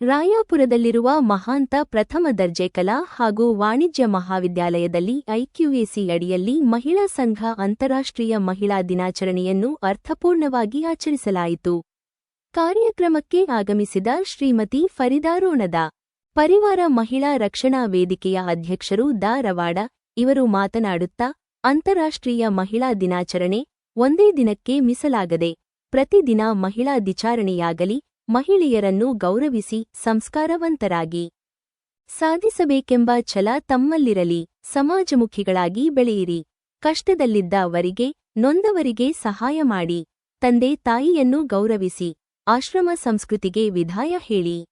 ರಾಯಾಪುರದಲ್ಲಿರುವ ಮಹಾಂತ ಪ್ರಥಮ ದರ್ಜೆ ಕಲಾ ಹಾಗೂ ವಾಣಿಜ್ಯ ಮಹಾವಿದ್ಯಾಲಯದಲ್ಲಿ ಐಕ್ಯುಎಸಿ ಅಡಿಯಲ್ಲಿ ಮಹಿಳಾ ಸಂಘ ಅಂತಾರಾಷ್ಟ್ರೀಯ ಮಹಿಳಾ ದಿನಾಚರಣೆಯನ್ನು ಅರ್ಥಪೂರ್ಣವಾಗಿ ಆಚರಿಸಲಾಯಿತು. ಕಾರ್ಯಕ್ರಮಕ್ಕೆ ಆಗಮಿಸಿದ ಶ್ರೀಮತಿ ಫರಿದಾರೋಣದ ಪರಿವಾರ ಮಹಿಳಾ ರಕ್ಷಣಾ ವೇದಿಕೆಯ ಅಧ್ಯಕ್ಷರು ದಾರವಾಡ ಇವರು ಮಾತನಾಡುತ್ತಾ, ಅಂತಾರಾಷ್ಟ್ರೀಯ ಮಹಿಳಾ ದಿನಾಚರಣೆ ಒಂದೇ ದಿನಕ್ಕೆ ಮೀಸಲಾಗದೆ, ಪ್ರತಿದಿನ ಮಹಿಳಾ ದಿಚಾರಣೆಯಾಗಲಿ ಮಹಿಳೆಯರನ್ನು ಗೌರವಿಸಿ ಸಂಸ್ಕಾರವಂತರಾಗಿ ಸಾಧಿಸಬೇಕೆಂಬ ಛಲ ತಮ್ಮಲ್ಲಿರಲಿ, ಸಮಾಜಮುಖಿಗಳಾಗಿ ಬೆಳೆಯಿರಿ. ಕಷ್ಟದಲ್ಲಿದ್ದ ಅವರಿಗೆ ನೊಂದವರಿಗೆ ಸಹಾಯ ಮಾಡಿ, ತಂದೆ ತಾಯಿಯನ್ನು ಗೌರವಿಸಿ, ಆಶ್ರಮ ಸಂಸ್ಕೃತಿಗೆ ವಿಧಾಯ ಹೇಳಿ.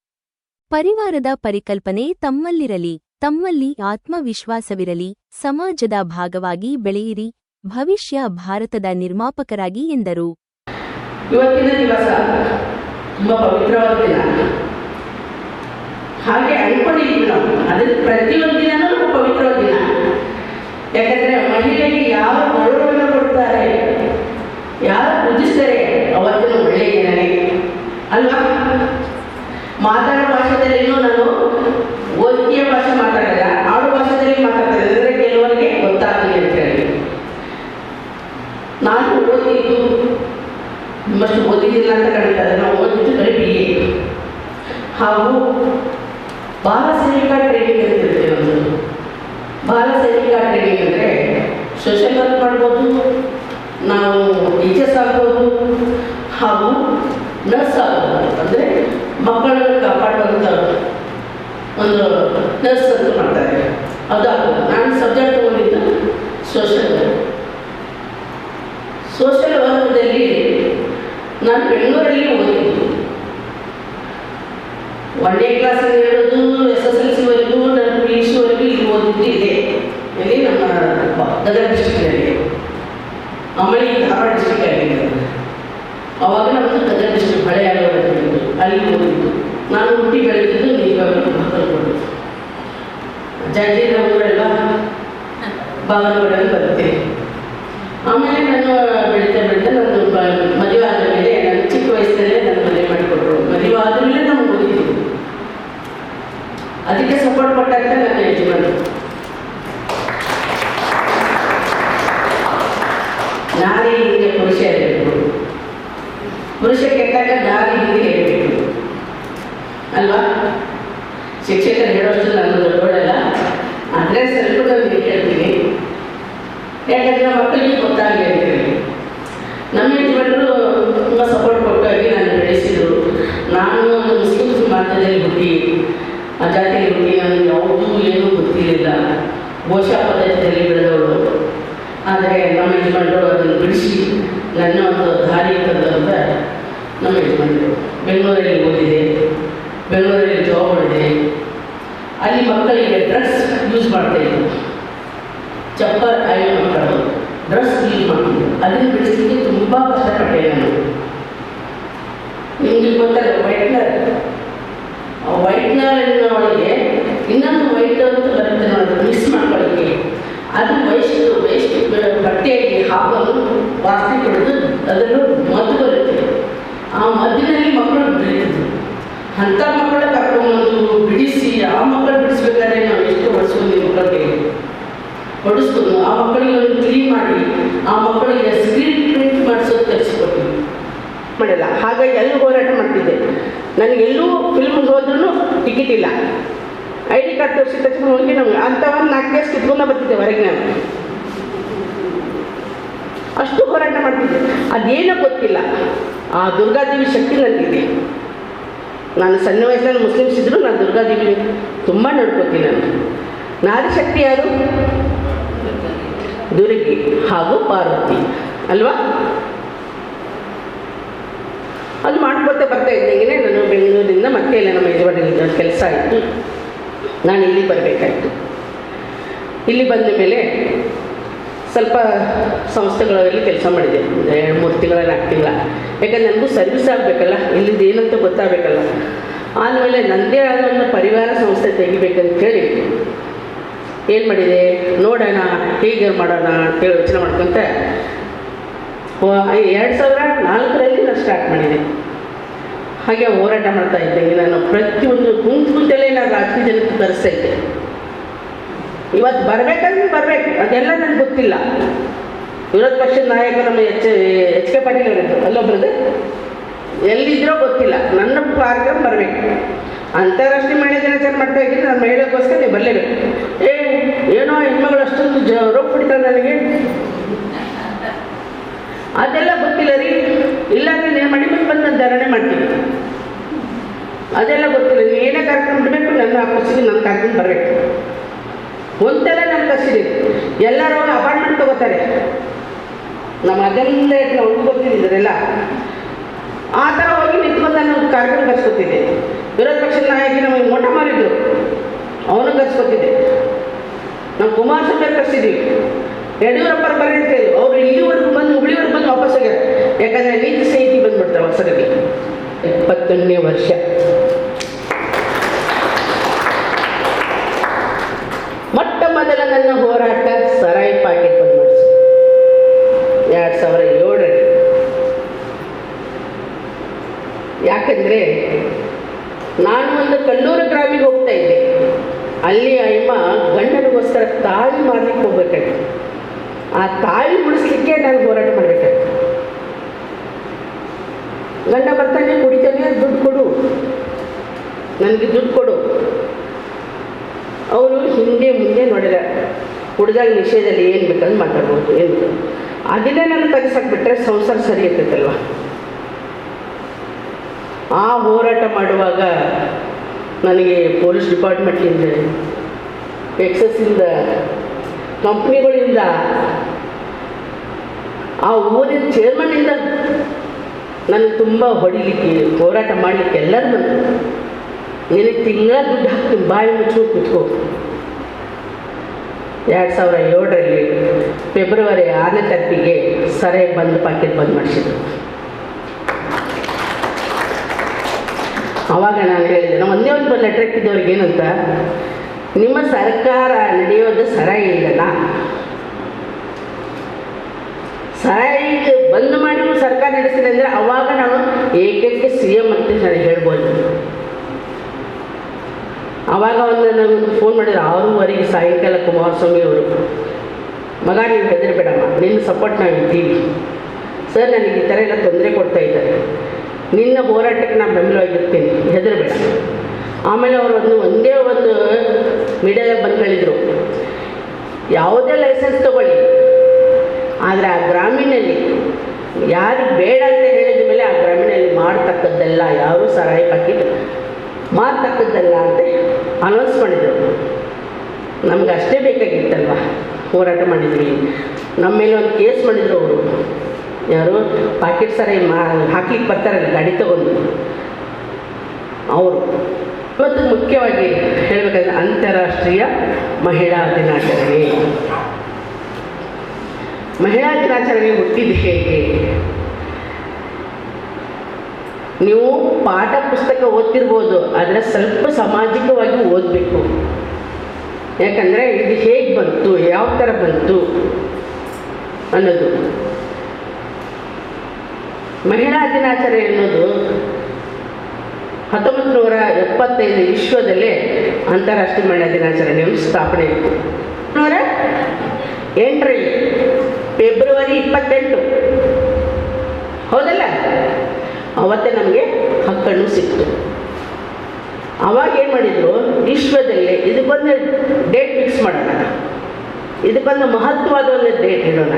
ಪರಿವಾರದ ಪರಿಕಲ್ಪನೆ ತಮ್ಮಲ್ಲಿರಲಿ, ತಮ್ಮಲ್ಲಿ ಆತ್ಮವಿಶ್ವಾಸವಿರಲಿ, ಸಮಾಜದ ಭಾಗವಾಗಿ ಬೆಳೆಯಿರಿ, ಭವಿಷ್ಯ ಭಾರತದ ನಿರ್ಮಾಪಕರಾಗಿ ಎಂದರು. ಇವತ್ತಿನ ದಿವಸ ತುಂಬ ಪವಿತ್ರವಾದ ದಿನ ಹಾಗೆ ಅನ್ಕೊಂಡಿದ್ದೀವಿ ನಾವು. ಅದ್ರ ಪ್ರತಿಯೊಂದು ದಿನನೂ ನಮ್ಮ ಪವಿತ್ರವಾದ ದಿನ. ಯಾಕಂದ್ರೆ ಮಹಿಳೆಗೆ ಯಾರು ಗೌರವವನ್ನು ಕೊಡ್ತಾರೆ, ಯಾರು ಪೂಜಿಸ್ತಾರೆ, ಅವತ್ತಿನ ಒಳ್ಳೆಯ ದಿನನೇ. ಅಲ್ವಾ? ಮಾತಾಡೋ ಭಾಷೆದಲ್ಲಿನೂ ನಾನು ಓದಿಕೆಯ ಭಾಷೆ ಮಾತಾಡಲ್ಲ ಆಡು ಭಾಷೆದಲ್ಲಿ ಮಾತಾಡ್ತಾರೆ ಅಂದರೆ ಕೆಲವರಿಗೆ ಗೊತ್ತಾಗಲಿ ಅಂತ ಹೇಳಿ. ನಾನು ಓದಿದ್ದು ನಿಮ್ಮಷ್ಟು ಓದಿದ್ದಿಲ್ಲ ಅಂತ ಕಾಣ್ತಾರೆ ನಾವು ಹಾಗೂ ಬಾಲ ಸೈನಿಕ ಟ್ರೈನಿಂಗ್ ಇರುತ್ತೆ ಒಂದು. ಬಾಲ ಸೈನಿಕ ಟ್ರೈನಿಂಗ್ ಅಂದರೆ ಸೋಷಿಯಲ್ ವರ್ಕ್ ಮಾಡ್ಬೋದು, ನಾವು ಟೀಚರ್ಸ್ ಆಗ್ಬೋದು, ಹಾಗೂ ನರ್ಸ್ ಆಗ್ಬೋದು. ಅಂದರೆ ಮಕ್ಕಳನ್ನು ಕಾಪಾಡುವಂಥ ಒಂದು ನರ್ಸ್ ಅಂತ ಮಾಡ್ತಾರೆ ಅದಾಗ್ಬೋದು ನಾನು ಸಬ್ಜೆಕ್ಟ್ ತಗೊಂಡಿದ್ದು ಸೋಷಿಯಲ್ ವರ್ಕ್ ಸೋಷಿಯಲ್ ವರ್ಕ್ನಲ್ಲಿ ನಾನು ಬೆಂಗಳೂರಲ್ಲಿ ಓದಿದ್ದು. ಒಂದನೇ ಕ್ಲಾಸ್ ಹೇಳೋದು ಎಸ್ ಎಸ್ ಎಲ್ ಸಿವರೆಗೂ ನಾನು ಪಿ ಯು ಸಿವರೆಗೂ ಇಲ್ಲಿ ಓದಿದ್ದು ಇದೆ. ಇಲ್ಲಿ ನಮ್ಮ ಗದಗ ಡಿಸ್ಟಿಕ್ನಲ್ಲಿ ಆಮೇಲೆ ಈ ಧಾರವಾಡ ಡಿಸ್ಟಿಕ್ ಆಗಿದ್ದು ಅವಾಗ ನಮ್ಮದು ಗದಗ ಡಿಸ್ಟಿಕ್ ಹಳೆ ಆಗೋದು ಅಲ್ಲಿ ಓದಿದ್ದು. ನಾನು ಹುಟ್ಟಿ ಬೆಳೆದಿದ್ದು ನಿಜವಾಗ್ಲೂ ಮಕ್ಕಳು ಜಂಜೀರ ಊರೆಲ್ಲ ಬರುತ್ತೆ. ಆಮೇಲೆ ನಾನು ಬೆಳೀತಾ ಬೆಳೀತಾ ನನ್ನ ಬ- ಮದುವೆ ಆದ ಮೇಲೆ, ನನ್ನ ಚಿಕ್ಕ ವಯಸ್ಸಿನಲ್ಲೇ ನನ್ನ ಮದುವೆ ಮಾಡಿಕೊಟ್ರು. ಮದುವೆ ಆದ ಅದಕ್ಕೆ ಸಪೋರ್ಟ್ ಕೊಟ್ಟಂತ ನನ್ನ ಯಜಮಾನ ನಾರಿ ಹಿಂದೆ ಪುರುಷ ಇರಬೇಕು. ಪುರುಷ ಕೆಟ್ಟಾಗ ದಾರಿ ಹಿಂದೆ ಇರಬೇಕು. ಅಲ್ವಾ? ಶಿಕ್ಷಕರು ಹೇಳೋಷ್ಟು ನಾನು ದೊಡ್ಡೋಳಲ್ಲ ಆದರೆ ಸ್ವಲ್ಪ ನಾನು ಹೇಳ್ತೀನಿ ಯಾಕಂದ್ರೆ ಮಕ್ಕಳಿಗೆ ಗೊತ್ತಾಗಲಿ ಅಂತ ಹೇಳಿ ನಮ್ಮ ಯಜಮಾನರು ತುಂಬ ಸಪೋರ್ಟ್ ಕೊಟ್ಟಾಗಿ ನಾನು ಬೆಳೆಸಿದರು ನಾನು ಒಂದು ಮುಸ್ಲಿಂ ಸಮಾಜದಲ್ಲಿ ಹುಟ್ಟಿ ಆ ಜಾತಿಯಲ್ಲಿ ಹುಟ್ಟಿ ನನಗೆ ಯಾವುದೂ ಏನೂ ಗೊತ್ತಿರಲಿಲ್ಲ ಘೋಷಾ ಪದ್ಧತಿಯಲ್ಲಿ ಬೆಳೆದವಳು ಆದರೆ ನಮ್ಮ ಯಜಮಾನರು ಅದನ್ನು ಬಿಡಿಸಿ ನನ್ನ ಒಂದು ದಾರಿ ತಂದಂತ ನಮ್ಮ ಯಜಮಾನರು ಬೆಂಗಳೂರಲ್ಲಿ ಓದಿದೆ ಬೆಂಗಳೂರಲ್ಲಿ ಜಾಬ್ ಮಾಡಿದೆ ಅಲ್ಲಿ ಮಕ್ಕಳಿಗೆ ಡ್ರಗ್ಸ್ ಯೂಸ್ ಮಾಡ್ತಾಯಿದ್ರು ಚಪ್ಪರ್ ಆಯಿಲ್ ಮಕ್ಕಳು ಡ್ರೆಸ್ ಯೂಸ್ ಮಾಡ್ತಿದ್ರು ಅದನ್ನು ಬಿಡಿಸಲಿಕ್ಕೆ ತುಂಬ ಕಷ್ಟಪಟ್ಟೆ ನಾನು ನಿಮಗೆ ಗೊತ್ತಲ್ಲ ವೈಟ್ನರ್ ಆ ವೈಟ್ನರ್ ಒಳಗೆ ಇನ್ನೊಂದು ವೈಟ್ ಅಂತ ಬರುತ್ತೆ ನೋಡಿ ಮಿಕ್ಸ್ ಮಾಡ್ಕೊಳ್ಳಿಕ್ಕೆ ಅದು ವೇಸ್ಟ್ ವೇಸ್ಟ್ ಬಟ್ಟೆಗೆ ಹಾಕೋದು ವಾಸನೆ ಕೊಡೋದು ಅದರಲ್ಲೂ ಮದ್ದು ಬರುತ್ತೆ ಆ ಮದ್ದಿನಲ್ಲಿ ಮಕ್ಕಳು ಬೆಳೀತಿದ್ರು ಅಂಥ ಮಕ್ಕಳ ಕರ್ಕೊಂಬಂದು ಬಿಡಿಸಿ ಆ ಮಕ್ಕಳು ಬಿಡಿಸ್ಬೇಕಾದ್ರೆ ನಾವು ಎಷ್ಟು ಹೊಡಿಸ್ಕೊಂಡು ಮಕ್ಕಳಿಗೆ ಹೊಡಿಸ್ಕೊಂಡು ಆ ಮಕ್ಕಳಿಗೆ ಒಂದು ಕ್ಲೀನ್ ಮಾಡಿ ಆ ಮಕ್ಕಳಿಗೆ ಸ್ಕ್ರೀನ್ ಪ್ರಿಂಟ್ ಮಾಡಿಸೋದು ಕಲಿಸ್ಕೊಟ್ಟಿವಿ ಮಾಡಿಲ್ಲ ಹಾಗಾಗಿ ಎಲ್ಲೂ ಹೋರಾಟ ಮಾಡ್ತಿದ್ದೆ. ನನಗೆ ಎಲ್ಲೂ ಫಿಲ್ಮ್ಗೆ ಹೋದ್ರೂ ಟಿಕೆಟ್ ಇಲ್ಲ. ಐ ಡಿ ಕಾರ್ಡ್ ತೋರಿಸಿದ ತಕ್ಷಣ ಹೋಗಿ ನಮ್ಗೆ ಅಂಥವನ್ನ ನಾಲ್ಕು ಕೇಸ್ ಕಿತ್ಕೊಂಡು ಬರ್ತಿದ್ದೆ ಹೊರಗೆ ನಾನು. ಅಷ್ಟು ಹೋರಾಟ ಮಾಡ್ತಿದ್ದೆ. ಅದೇನೋ ಗೊತ್ತಿಲ್ಲ. ಆ ದುರ್ಗಾದೇವಿ ಶಕ್ತಿ ನನಗಿದೆ. ನಾನು ಸಣ್ಣ ವಯಸ್ಸಿನಲ್ಲಿ ಮುಸ್ಲಿಮ್ಸ್ ಇದ್ದರೂ ನಾನು ದುರ್ಗಾದೇವಿ ತುಂಬ ನಡ್ಕೋತೀನಿ ನಾನು. ನಾರಿ ಶಕ್ತಿ ಯಾರು? ದುರ್ಗಿ ಹಾಗೂ ಪಾರ್ವತಿ. ಅಲ್ವಾ? ಅದು ಮಾಡ್ಕೊಳ್ತಾ ಬರ್ತಾ ಇದ್ದಂಗೆ ನಾನು ಬೆಂಗಳೂರಿಂದ ಮತ್ತೆ ಇಲ್ಲ ನಮ್ಮ ಯಜಮಾನಿಂದ ಕೆಲಸ ಆಯಿತು. ನಾನು ಇಲ್ಲಿ ಬರಬೇಕಾಯಿತು. ಇಲ್ಲಿ ಬಂದ ಮೇಲೆ ಸ್ವಲ್ಪ ಸಂಸ್ಥೆಗಳಲ್ಲಿ ಕೆಲಸ ಮಾಡಿದೆ. ಎರಡು, ಮೂರು ತಿಂಗಳ ನಾಲ್ಕು ತಿಂಗಳ ಯಾಕಂದ್ರೆ ನನಗೂ ಸರ್ವಿಸ್ ಆಗಬೇಕಲ್ಲ, ಇಲ್ಲಿದ್ದು ಏನಂತ ಗೊತ್ತಾಗಬೇಕಲ್ಲ. ಆದಮೇಲೆ ನನ್ನದೇ ಆದ ಒಂದು ಪರಿವಾರ ಸಂಸ್ಥೆ ತೆಗಿಬೇಕಂತ ಹೇಳಿ ಏನು ಮಾಡಿದೆ? ನೋಡೋಣ, ಹೇಗೆ ಮಾಡೋಣ ಅಂತೇಳಿ ಯೋಚನೆ ಮಾಡ್ಕೊತ ಎರಡು ಸಾವಿರ ನಾಲ್ಕರಲ್ಲಿ ಸ್ಟಾರ್ಟ್ ಮಾಡಿದೆ. ಹಾಗೆ ಹೋರಾಟ ಮಾಡ್ತಾ ಇದ್ದಂಗೆ ನಾನು ಪ್ರತಿಯೊಂದು ಗುಂಪು ಗುಂಪಲ್ಲೇ ನಾನು ರಾಜಕೀಯ ಜನಕ್ಕೆ ಕರೆಸ್ತಾ ಇದ್ದೆ. ಇವತ್ತು ಬರಬೇಕಂದ್ರೆ ಬರಬೇಕು. ಅದೆಲ್ಲ ನನಗೆ ಗೊತ್ತಿಲ್ಲ. ವಿರೋಧ ಪಕ್ಷದ ನಾಯಕ ನಮ್ಮ ಎಚ್ ಎಚ್ ಕೆ ಪಾಟೀಲ್ ಅವರಿದ್ದರು ಅಲ್ಲೊಬ್ಬರದ್ದು ಎಲ್ಲಿದ್ರೋ ಗೊತ್ತಿಲ್ಲ. ನನ್ನ ಕಾರ್ಯಕ್ರಮ ಬರಬೇಕು. ಅಂತಾರಾಷ್ಟ್ರೀಯ ಮಹಿಳಾ ದಿನಾಚರಣೆ ಮಾಡ್ತಾ ಇದ್ದೀನಿ. ನಾನು ಮಹಿಳೆಗೋಸ್ಕರ ನೀವು ಬರಲೇಬೇಕು. ಏ, ಏನೋ ಹೆಣ್ಮಗಳು ಅಷ್ಟೊಂದು ಜ ರೋಗ ನನಗೆ. ಅದೆಲ್ಲ ಗೊತ್ತಿಲ್ಲ ರೀ. ಮನೆ ಮುಂದೆ ಬಂದು ಧಾರಣೆ ಮಾಡ್ತೀನಿ ಅದೆಲ್ಲ ಗೊತ್ತಿಲ್ಲ. ಏನೇ ಕಾರ್ಯಕ್ರಮ ಬಿಡಬೇಕು, ನನ್ನ ಕಸಿಗೆ ನನ್ನ ಕಾರ್ಯಕ್ರಮ ಬರಬೇಕು. ಒಂದೆಲ್ಲ ನನ್ನ ಕಸಿದೆ ಎಲ್ಲರೂ ಅಪಾರ್ಟ್ಮೆಂಟ್ ತಗೋತಾರೆ. ನಮ್ಮ ಅದೆಲ್ಲ ಅವ್ರಿಗೂ ಗೊತ್ತಿದ್ದರೆಲ್ಲ ಆ ಥರ ಹೋಗಿ ನಿಂತ್ಕೊಂಡು ನಾನು ಕಾರ್ಯಕ್ರಮ ಕರ್ಸ್ಕೊತಿದ್ದೆ ವಿರೋಧ ಪಕ್ಷದ ನಾಯಕಿ ನಮಗೆ ಮೋಟ ಮಾರಿದ್ರು ಅವನು ಕರ್ಸ್ಕೊತಿದ್ದೆ ನಾವು ಕುಮಾರಸ್ವಾಮಿ ಕರ್ಸಿದ್ದೀವಿ ಯಡಿಯೂರಪ್ಪರ ಬರೀ ಅವ್ರು ಇಲ್ಲಿವರೆಗೂ ಬಂದು ಹುಬ್ಳಿವರೆಗೂ ಬಂದು ವಾಪಸ್ ಹೋಗ್ಯಾರ ಯಾಕಂದರೆ ನೀತಿ ಸಹಿತಿ ಬಂದ್ಬಿಡ್ತಾರೆ ಹೊಸಗಲ್ಲಿ ಎಪ್ಪತ್ತೊಂದನೇ ವರ್ಷ. ಮೊಟ್ಟ ಮೊದಲ ನನ್ನ ಹೋರಾಟ ಸರಾಯಿ ಪಾಕೆಟ್ ಬಂದು ಮಾಡಿಸಿ ಎರಡು ಸಾವಿರ ಏಳರಲ್ಲಿ. ಯಾಕಂದರೆ ನಾನು ಒಂದು ಕಲ್ಲೂರು ಗ್ರಾಮಿಗೆ ಹೋಗ್ತಾ ಇದ್ದೆ. ಅಲ್ಲಿ ಅಯ್ಯಮ್ಮ ಗಂಡನಿಗೋಸ್ಕರ ತಾಳಿ ಮಾರ್ಲಿಕ್ಕೆ ಹೋಗ್ಬೇಕಾಗಿತ್ತು. ಆ ತಾಳಿ ಉಳಿಸ್ಲಿಕ್ಕೆ ನಾನು ಹೋರಾಟ ಮಾಡಬೇಕಾಗಿತ್ತು. ಗಂಡ ಬರ್ತಾನೆ, ಕುಡಿತಾನೆ, ದುಡ್ಡು ಕೊಡು. ನನಗೆ ದುಡ್ಡು ಕೊಡು. ಅವರು ಹಿಂದೆ ಮುಂದೆ ನೋಡಿದ ಕುಡಿದಾಗ ನಿಷೇಧದಲ್ಲಿ ಏನು ಬೇಕಂದ್ರೆ ಮಾತಾಡ್ಬೋದು, ಏನು. ಅದನ್ನೇ ನಾನು ತೆಗೆಸಾಕ್ಬಿಟ್ರೆ ಸಂಸಾರ ಸರಿ ಇರ್ತೈತಲ್ವ? ಆ ಹೋರಾಟ ಮಾಡುವಾಗ ನನಗೆ ಪೊಲೀಸ್ ಡಿಪಾರ್ಟ್ಮೆಂಟಿಂದ ಎಕ್ಸಸ್ಸಿಂದ, ಕಂಪ್ನಿಗಳಿಂದ, ಆ ಊರಿನ ಚೇರ್ಮನ್ನಿಂದ ನನಗೆ ತುಂಬ ಹೊಡಿಲಿಕ್ಕೆ, ಹೋರಾಟ ಮಾಡಲಿಕ್ಕೆ ಎಲ್ಲರೂ ಬಂದರು. ನಿನಗೆ ತಿಂಗಳ ದುಡ್ಡು ಹಾಕ್ತೀನಿ, ಬಾಯಿ ಮುಚ್ಚು ಕೂತ್ಕೋ. ಎರಡು ಸಾವಿರ ಏಳರಲ್ಲಿ ಫೆಬ್ರವರಿ ಆರನೇ ತಾರೀಕಿಗೆ ಸರೆ ಬಂದು ಪಾಕೆಟ್ ಬಂದ್ ಮಾಡಿಸಿದ್ರು. ಅವಾಗ ನಾನು ಹೇಳಿದೆ, ನಾವು ಒಂದೇ ಒಂದು ಲೆಟ್ರ್ ಇಟ್ಟಿದ್ದವ್ರಿಗೆ ಏನಂತ, ನಿಮ್ಮ ಸರ್ಕಾರ ನಡೆಯೋದು ಸರ ಇಲ್ಲ ಸರಾಯಿಗೆ ಬಂದ್ ಮಾಡಿ ನೀವು ಸರ್ಕಾರ ನಡೆಸಿದೆ ಅಂದರೆ ಅವಾಗ ನಾವು ಏಕೈಕ ಸಿ ಎಂ ಅಂತ ನಾನು ಹೇಳ್ಬೋದು. ಅವಾಗ ಒಂದು ನನಗೊಂದು ಫೋನ್ ಮಾಡಿದ್ರು, ಆರೂವರೆಗೆ ಸಾಯಂಕಾಲ ಕುಮಾರಸ್ವಾಮಿ ಅವರು. ಮಗ ನೀವು ಹೆದರಬೇಡಮ್ಮ, ನಿನ್ನ ಸಪೋರ್ಟ್ ನಾವು ಇದ್ದೀವಿ. ಸರ್ ನನಗೆ ಈ ಥರ ಎಲ್ಲ ತೊಂದರೆ ಕೊಡ್ತಾ ಇದ್ದಾರೆ. ನಿನ್ನ ಹೋರಾಟಕ್ಕೆ ನಾನು ಬೆಂಬಲವಾಗಿರ್ತೀನಿ, ಹೆದರಬೇಡ. ಆಮೇಲೆ ಅವರು ಒಂದು ಒಂದೇ ಒಂದು ಮೀಡಿಯಾದಾಗ ಬಂದು ಹೇಳಿದರು. ಯಾವುದೇ ಲೈಸೆನ್ಸ್ ತಗೊಳ್ಳಿ. ಆದರೆ ಆ ಗ್ರಾಮೀಣಲ್ಲಿ ಯಾರು ಬೇಡ ಅಂತ ಹೇಳಿದ ಮೇಲೆ ಆ ಗ್ರಾಮೀಣಲ್ಲಿ ಮಾಡ್ತಕ್ಕದ್ದೆಲ್ಲ ಯಾರು ಸರಾಯಿ ಪಾಕಿಟ್ ಮಾಡ್ತಕ್ಕದ್ದಲ್ಲ ಅಂತ ಅನೌನ್ಸ್ ಮಾಡಿದರು ನಮ್ಗೆ ಅಷ್ಟೇ ಬೇಕಾಗಿತ್ತಲ್ವ? ಹೋರಾಟ ಮಾಡಿದ್ವಿ. ನಮ್ಮ ಮೇಲೆ ಒಂದು ಕೇಸ್ ಮಾಡಿದರು ಅವರು. ಯಾರು? ಪಾಕೆಟ್ ಸರಾಯಿ ಮಾ, ಹಾಕ್ಲಿಕ್ಕೆ ಬರ್ತಾರಲ್ಲ, ಗಾಡಿ ತಗೊಂಡು. ಅವರು. ಇವತ್ತು ಮುಖ್ಯವಾಗಿ ಹೇಳಬೇಕಂದ್ರೆ ಅಂತಾರಾಷ್ಟ್ರೀಯ ಮಹಿಳಾ ದಿನಾಚರಣೆ. ಮಹಿಳಾ ದಿನಾಚರಣೆ ಹುಟ್ಟಿದ್ದು ಹೇಗೆ? ನೀವು ಪಾಠ ಪುಸ್ತಕ ಓದ್ತಿರ್ಬೋದು, ಆದರೆ ಸ್ವಲ್ಪ ಸಾಮಾಜಿಕವಾಗಿ ಓದಬೇಕು. ಯಾಕಂದರೆ ಇದು ಹೇಗೆ ಬಂತು, ಯಾವ ಥರ ಬಂತು ಅನ್ನೋದು. ಮಹಿಳಾ ದಿನಾಚರಣೆ ಅನ್ನೋದು ಹತ್ತೊಂಬತ್ತು ನೂರ ಎಪ್ಪತ್ತೈದು ವಿಶ್ವದಲ್ಲೇ ಅಂತಾರಾಷ್ಟ್ರೀಯ ಮಹಿಳಾ ದಿನಾಚರಣೆಯನ್ನು ಸ್ಥಾಪನೆ. ಆಯಿತು ನೂರ ಎಂಟರಲ್ಲಿ ಫೆಬ್ರವರಿ ಇಪ್ಪತ್ತೆಂಟು. ಹೌದಲ್ಲ? ಅವತ್ತೇ ನಮಗೆ ಹಕ್ಕನ್ನು ಸಿಕ್ತು. ಅವಾಗ ಏನು ಮಾಡಿದರು? ವಿಶ್ವದಲ್ಲೇ ಇದಕ್ಕೊಂದು ಡೇಟ್ ಫಿಕ್ಸ್ ಮಾಡೋಣ. ಇದಕ್ಕೊಂದು ಮಹತ್ವವಾದ ಒಂದು ಡೇಟ್ ಇಡೋಣ